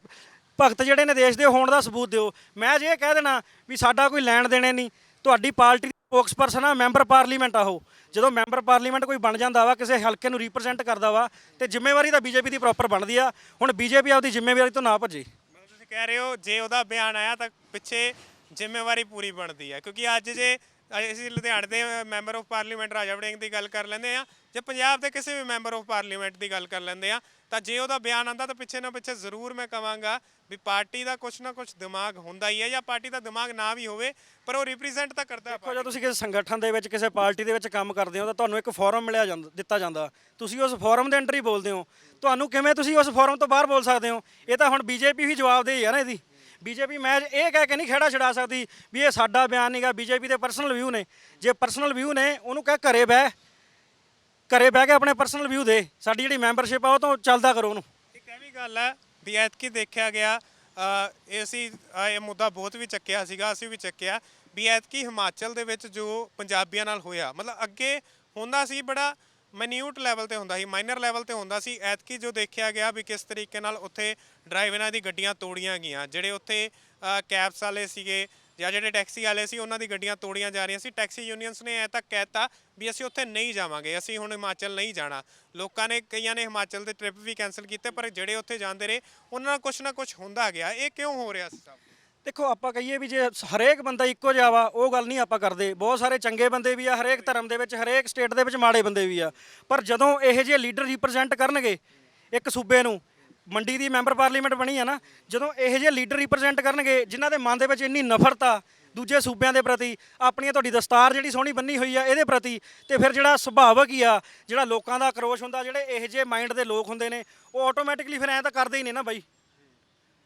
ਭਗਤ ਜਿਹੜੇ ਨੇ ਦੇਸ਼ ਦੇ ਹੋਣ ਦਾ ਸਬੂਤ ਦਿਓ। ਮੈਂ ਜੇ ਕਹਿ ਦੇਣਾ ਵੀ ਸਾਡਾ ਕੋਈ ਲੈਣ ਦੇਣੇ ਨਹੀਂ, ਤੁਹਾਡੀ ਪਾਰਟੀ ਦੀ ਸਪੋਕਸਪਰਸਨ ਆ, ਮੈਂਬਰ ਪਾਰਲੀਮੈਂਟ ਆ ਉਹ। ਜਦੋਂ ਮੈਂਬਰ ਪਾਰਲੀਮੈਂਟ ਕੋਈ ਬਣ ਜਾਂਦਾ ਵਾ, ਕਿਸੇ ਹਲਕੇ ਨੂੰ ਰਿਪਰੈਜ਼ੈਂਟ ਕਰਦਾ ਵਾ, ਤੇ ਜ਼ਿੰਮੇਵਾਰੀ ਤਾਂ ਬੀਜੇਪੀ ਦੀ ਪ੍ਰੋਪਰ ਬਣਦੀ ਆ। ਹੁਣ ਬੀਜੇਪੀ ਆਪਦੀ ਜ਼ਿੰਮੇਵਾਰੀ ਤੋਂ ਨਾ ਭੱਜੇ। ਤੁਸੀਂ ਕਹਿ ਰਹੇ ਹੋ, ਜੇ ਉਹਦਾ ਬਿਆਨ ਆਇਆ ਤਾਂ ਪਿੱਛੇ ਜ਼ਿੰਮੇਵਾਰੀ ਪੂਰੀ ਬਣਦੀ ਹੈ ਕਿਉਂਕਿ ਅੱਜ ਜੇ ਅਸੀਂ ਲੁਧਿਆਣੇ ਦੇ member of parliament Raja Warring ਦੀ ਗੱਲ ਕਰ ਲੈਂਦੇ ਆ ਜੇ ਪੰਜਾਬ ਦੇ ਕਿਸੇ ਵੀ ਮੈਂਬਰ ਆਫ ਪਾਰਲੀਮੈਂਟ ਦੀ ਗੱਲ ਕਰ ਲੈਂਦੇ ਆ ਤਾਂ ਜੇ ਉਹਦਾ ਬਿਆਨ ਆਂਦਾ ਤਾਂ ਪਿੱਛੇ ਨਾ ਪਿੱਛੇ ਜ਼ਰੂਰ ਮੈਂ ਕਵਾਂਗਾ ਵੀ ਪਾਰਟੀ ਦਾ ਕੁਛ ਨਾ ਕੁਛ ਦਿਮਾਗ ਹੁੰਦਾ ਹੀ ਹੈ ਜਾਂ ਪਾਰਟੀ ਦਾ ਦਿਮਾਗ ਨਾ ਵੀ ਹੋਵੇ ਪਰ ਉਹ ਰਿਪਰੈਜ਼ੈਂਟ ਤਾਂ ਕਰਦਾ ਦੇਖੋ ਜਦੋਂ ਤੁਸੀਂ ਕਿਸੇ ਸੰਗਠਨ ਦੇ ਵਿੱਚ ਕਿਸੇ ਪਾਰਟੀ ਦੇ ਵਿੱਚ ਕੰਮ ਕਰਦੇ ਹੋ ਤਾਂ ਤੁਹਾਨੂੰ ਇੱਕ ਫੋਰਮ ਮਿਲਿਆ ਜਾਂਦਾ ਦਿੱਤਾ ਜਾਂਦਾ। ਤੁਸੀਂ ਉਸ ਫੋਰਮ ਦੇ ਅੰਡਰ ਹੀ ਬੋਲਦੇ ਹੋ। ਤੁਹਾਨੂੰ ਕਿਵੇਂ ਤੁਸੀਂ ਉਸ ਫੋਰਮ ਤੋਂ ਬਾਹਰ ਬੋਲ ਸਕਦੇ ਹੋ? ਇਹ ਤਾਂ ਹੁਣ ਬੀਜੇਪੀ ਹੀ ਜਵਾਬ ਦੇ ਹੈ ਨਾ ਇਹਦੀ। ਬੀਜੇਪੀ ਮੈਂ ਇਹ ਕਹਿ ਕੇ ਨਹੀਂ ਖੇੜਾ ਛਡਾ ਸਕਦੀ ਵੀ ਇਹ ਸਾਡਾ ਬਿਆਨ ਨਹੀਂਗਾ ਬੀਜੇਪੀ ਦੇ ਪਰਸਨਲ ਵਿਊ ਨੇ। ਜੇ ਪਰਸਨਲ ਵਿਊ ਨੇ, ਉਹਨੂੰ ਕਹਿ ਘਰੇ ਬਹਿ। ਘਰੇ ਬਹਿ ਕੇ ਆਪਣੇ ਪਰਸਨਲ ਵਿਊ ਦੇ। ਸਾਡੀ ਜਿਹੜੀ ਮੈਂਬਰਸ਼ਿਪ ਆ, ਉਹ ਤੋਂ ਚੱਲਦਾ ਕਰੋ ਉਹਨੂੰ। ਇੱਕ ਇਹ ਵੀ ਗੱਲ ਹੈ ਵੀ ਐਤਕੀ ਦੇਖਿਆ ਗਿਆ ਇਹ ਅਸੀਂ ਇਹ ਮੁੱਦਾ ਬਹੁਤ ਵੀ ਚੱਕਿਆ ਸੀਗਾ, ਅਸੀਂ ਵੀ ਚੱਕਿਆ ਵੀ ਐਤਕੀ ਹਿਮਾਚਲ ਦੇ ਵਿੱਚ ਜੋ ਪੰਜਾਬੀਆਂ ਨਾਲ ਹੋਇਆ, ਮਤਲਬ ਅੱਗੇ ਹੁੰਦਾ ਸੀ ਬੜਾ ਮਨਿਊਟ ਲੈਵਲ ਤੇ ਹੁੰਦਾ ਸੀ ਮਾਈਨਰ ਲੈਵਲ ਤੇ ਹੁੰਦਾ ਸੀ। ਐਤਕੀ ਜੋ ਦੇਖਿਆ ਗਿਆ ਵੀ ਕਿਸ ਤਰੀਕੇ ਨਾਲ ਉੱਥੇ ਡਰਾਈਵਰਾਂ ਦੀ ਗੱਡੀਆਂ ਤੋੜੀਆਂ ਗਈਆਂ। ਜਿਹੜੇ ਉੱਥੇ ਕੈਬਸ ਵਾਲੇ ਸੀਗੇ ਜਾਂ ਜਿਹੜੇ ਟੈਕਸੀ ਵਾਲੇ ਸੀ, ਉਹਨਾਂ ਦੀ ਗੱਡੀਆਂ ਤੋੜੀਆਂ ਜਾ ਰਹੀਆਂ ਸੀ। ਟੈਕਸੀ ਯੂਨੀਅਨਸ ਨੇ ਐ ਤੱਕ ਕਹਿਤਾ ਵੀ ਅਸੀਂ ਉੱਥੇ ਨਹੀਂ ਜਾਵਾਂਗੇ, ਅਸੀਂ ਹੁਣ ਹਿਮਾਚਲ ਨਹੀਂ ਜਾਣਾ। ਲੋਕਾਂ ਨੇ, ਕਈਆਂ ਨੇ ਹਿਮਾਚਲ ਦੇ ਟ੍ਰਿਪ ਵੀ ਕੈਨਸਲ ਕੀਤੇ, ਪਰ ਜਿਹੜੇ ਉੱਥੇ ਜਾਂਦੇ ਰਹੇ, ਉਹਨਾਂ ਨਾਲ ਕੁਝ ਨਾ ਕੁਝ ਹੁੰਦਾ ਗਿਆ। ਇਹ ਕਿਉਂ ਹੋ ਰਿਹਾ ਸੀ ਸਭ? ਦੇਖੋ, ਆਪਾਂ ਕਹੀਏ ਵੀ ਜੇ ਹਰੇਕ ਬੰਦਾ ਇੱਕੋ ਜਿਹਾ ਵਾ, ਉਹ ਗੱਲ ਨਹੀਂ ਆਪਾਂ ਕਰਦੇ। ਬਹੁਤ ਸਾਰੇ ਚੰਗੇ ਬੰਦੇ ਵੀ ਆ, ਹਰੇਕ ਧਰਮ ਦੇ ਵਿੱਚ, ਹਰੇਕ ਸਟੇਟ ਦੇ ਵਿੱਚ ਮਾੜੇ ਬੰਦੇ ਵੀ ਆ। ਪਰ ਜਦੋਂ ਇਹੋ ਜਿਹੇ ਲੀਡਰ ਰਿਪਰੈਜ਼ੈਂਟ ਕਰਨਗੇ, ਇੱਕ ਸੂਬੇ ਨੂੰ, ਮੰਡੀ ਦੀ ਮੈਂਬਰ ਪਾਰਲੀਮੈਂਟ ਬਣੀ ਆ ਨਾ, ਜਦੋਂ ਇਹੋ ਜਿਹੇ ਲੀਡਰ ਰਿਪਰੈਜ਼ੈਂਟ ਕਰਨਗੇ, ਜਿਨ੍ਹਾਂ ਦੇ ਮਨ ਦੇ ਵਿੱਚ ਇੰਨੀ ਨਫ਼ਰਤ ਆ ਦੂਜੇ ਸੂਬਿਆਂ ਦੇ ਪ੍ਰਤੀ, ਆਪਣੀਆਂ ਤੁਹਾਡੀ ਦਸਤਾਰ ਜਿਹੜੀ ਸੋਹਣੀ ਬੰਨੀ ਹੋਈ ਆ, ਇਹਦੇ ਪ੍ਰਤੀ, ਤੇ ਫਿਰ ਜਿਹੜਾ ਸੁਭਾਵਕ ਹੀ ਆ, ਜਿਹੜਾ ਲੋਕਾਂ ਦਾ ਆਕਰੋਸ਼ ਹੁੰਦਾ, ਜਿਹੜੇ ਇਹੋ ਜਿਹੇ ਮਾਈਂਡ ਦੇ ਲੋਕ ਹੁੰਦੇ ਨੇ, ਉਹ ਆਟੋਮੈਟਿਕਲੀ ਫਿਰ ਐਂ ਤਾਂ ਕਰਦੇ ਹੀ ਨੇ ਨਾ ਬਾਈ।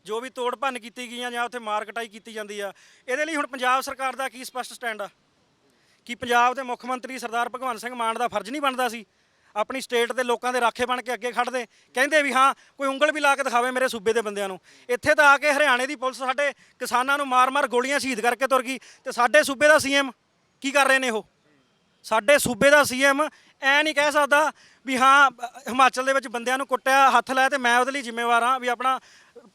ਜੋ ਵੀ ਤੋੜ ਭੰਨ ਕੀਤੀ ਗਈਆਂ ਜਾਂ ਉੱਥੇ ਮਾਰ ਕਟਾਈ ਕੀਤੀ ਜਾਂਦੀ ਆ, ਇਹਦੇ ਲਈ ਹੁਣ ਪੰਜਾਬ ਸਰਕਾਰ ਦਾ ਕੀ ਸਪਸ਼ਟ ਸਟੈਂਡ ਆ? ਕਿ ਪੰਜਾਬ ਦੇ ਮੁੱਖ ਮੰਤਰੀ ਸਰਦਾਰ ਭਗਵੰਤ ਸਿੰਘ ਮਾਨ ਦਾ ਫਰਜ਼ ਨਹੀਂ ਬਣਦਾ ਸੀ? ਆਪਣੀ ਸਟੇਟ ਦੇ ਲੋਕਾਂ ਦੇ ਰਾਖੇ ਬਣ ਕੇ ਅੱਗੇ ਖੜਦੇ ਕਹਿੰਦੇ ਵੀ ਹਾਂ, ਕੋਈ ਉਂਗਲ ਵੀ ਲਾ ਕੇ ਦਿਖਾਵੇ ਮੇਰੇ ਸੂਬੇ ਦੇ ਬੰਦਿਆਂ ਨੂੰ। ਇੱਥੇ ਤਾਂ ਆ ਕੇ ਹਰਿਆਣੇ ਦੀ ਪੁਲਿਸ ਸਾਡੇ ਕਿਸਾਨਾਂ ਨੂੰ ਮਾਰ-ਮਾਰ ਗੋਲੀਆਂ ਸ਼ਹੀਦ ਕਰਕੇ ਤੁਰ ਗਈ ਤੇ ਸਾਡੇ ਸੂਬੇ ਦਾ ਸੀਐਮ ਕੀ ਕਰ ਰਹੇ ਨੇ ਉਹ? ਸਾਡੇ ਸੂਬੇ ਦਾ ਸੀਐਮ ਐ ਨਹੀਂ ਕਹਿ ਸਕਦਾ ਵੀ ਹਾਂ ਹਿਮਾਚਲ ਦੇ ਵਿੱਚ ਬੰਦਿਆਂ ਨੂੰ ਕੁੱਟਿਆ, ਹੱਥ ਲਾਇਆ ਤੇ ਮੈਂ ਉਹਦੇ ਲਈ ਜ਼ਿੰਮੇਵਾਰ ਹਾਂ ਵੀ ਆਪਣਾ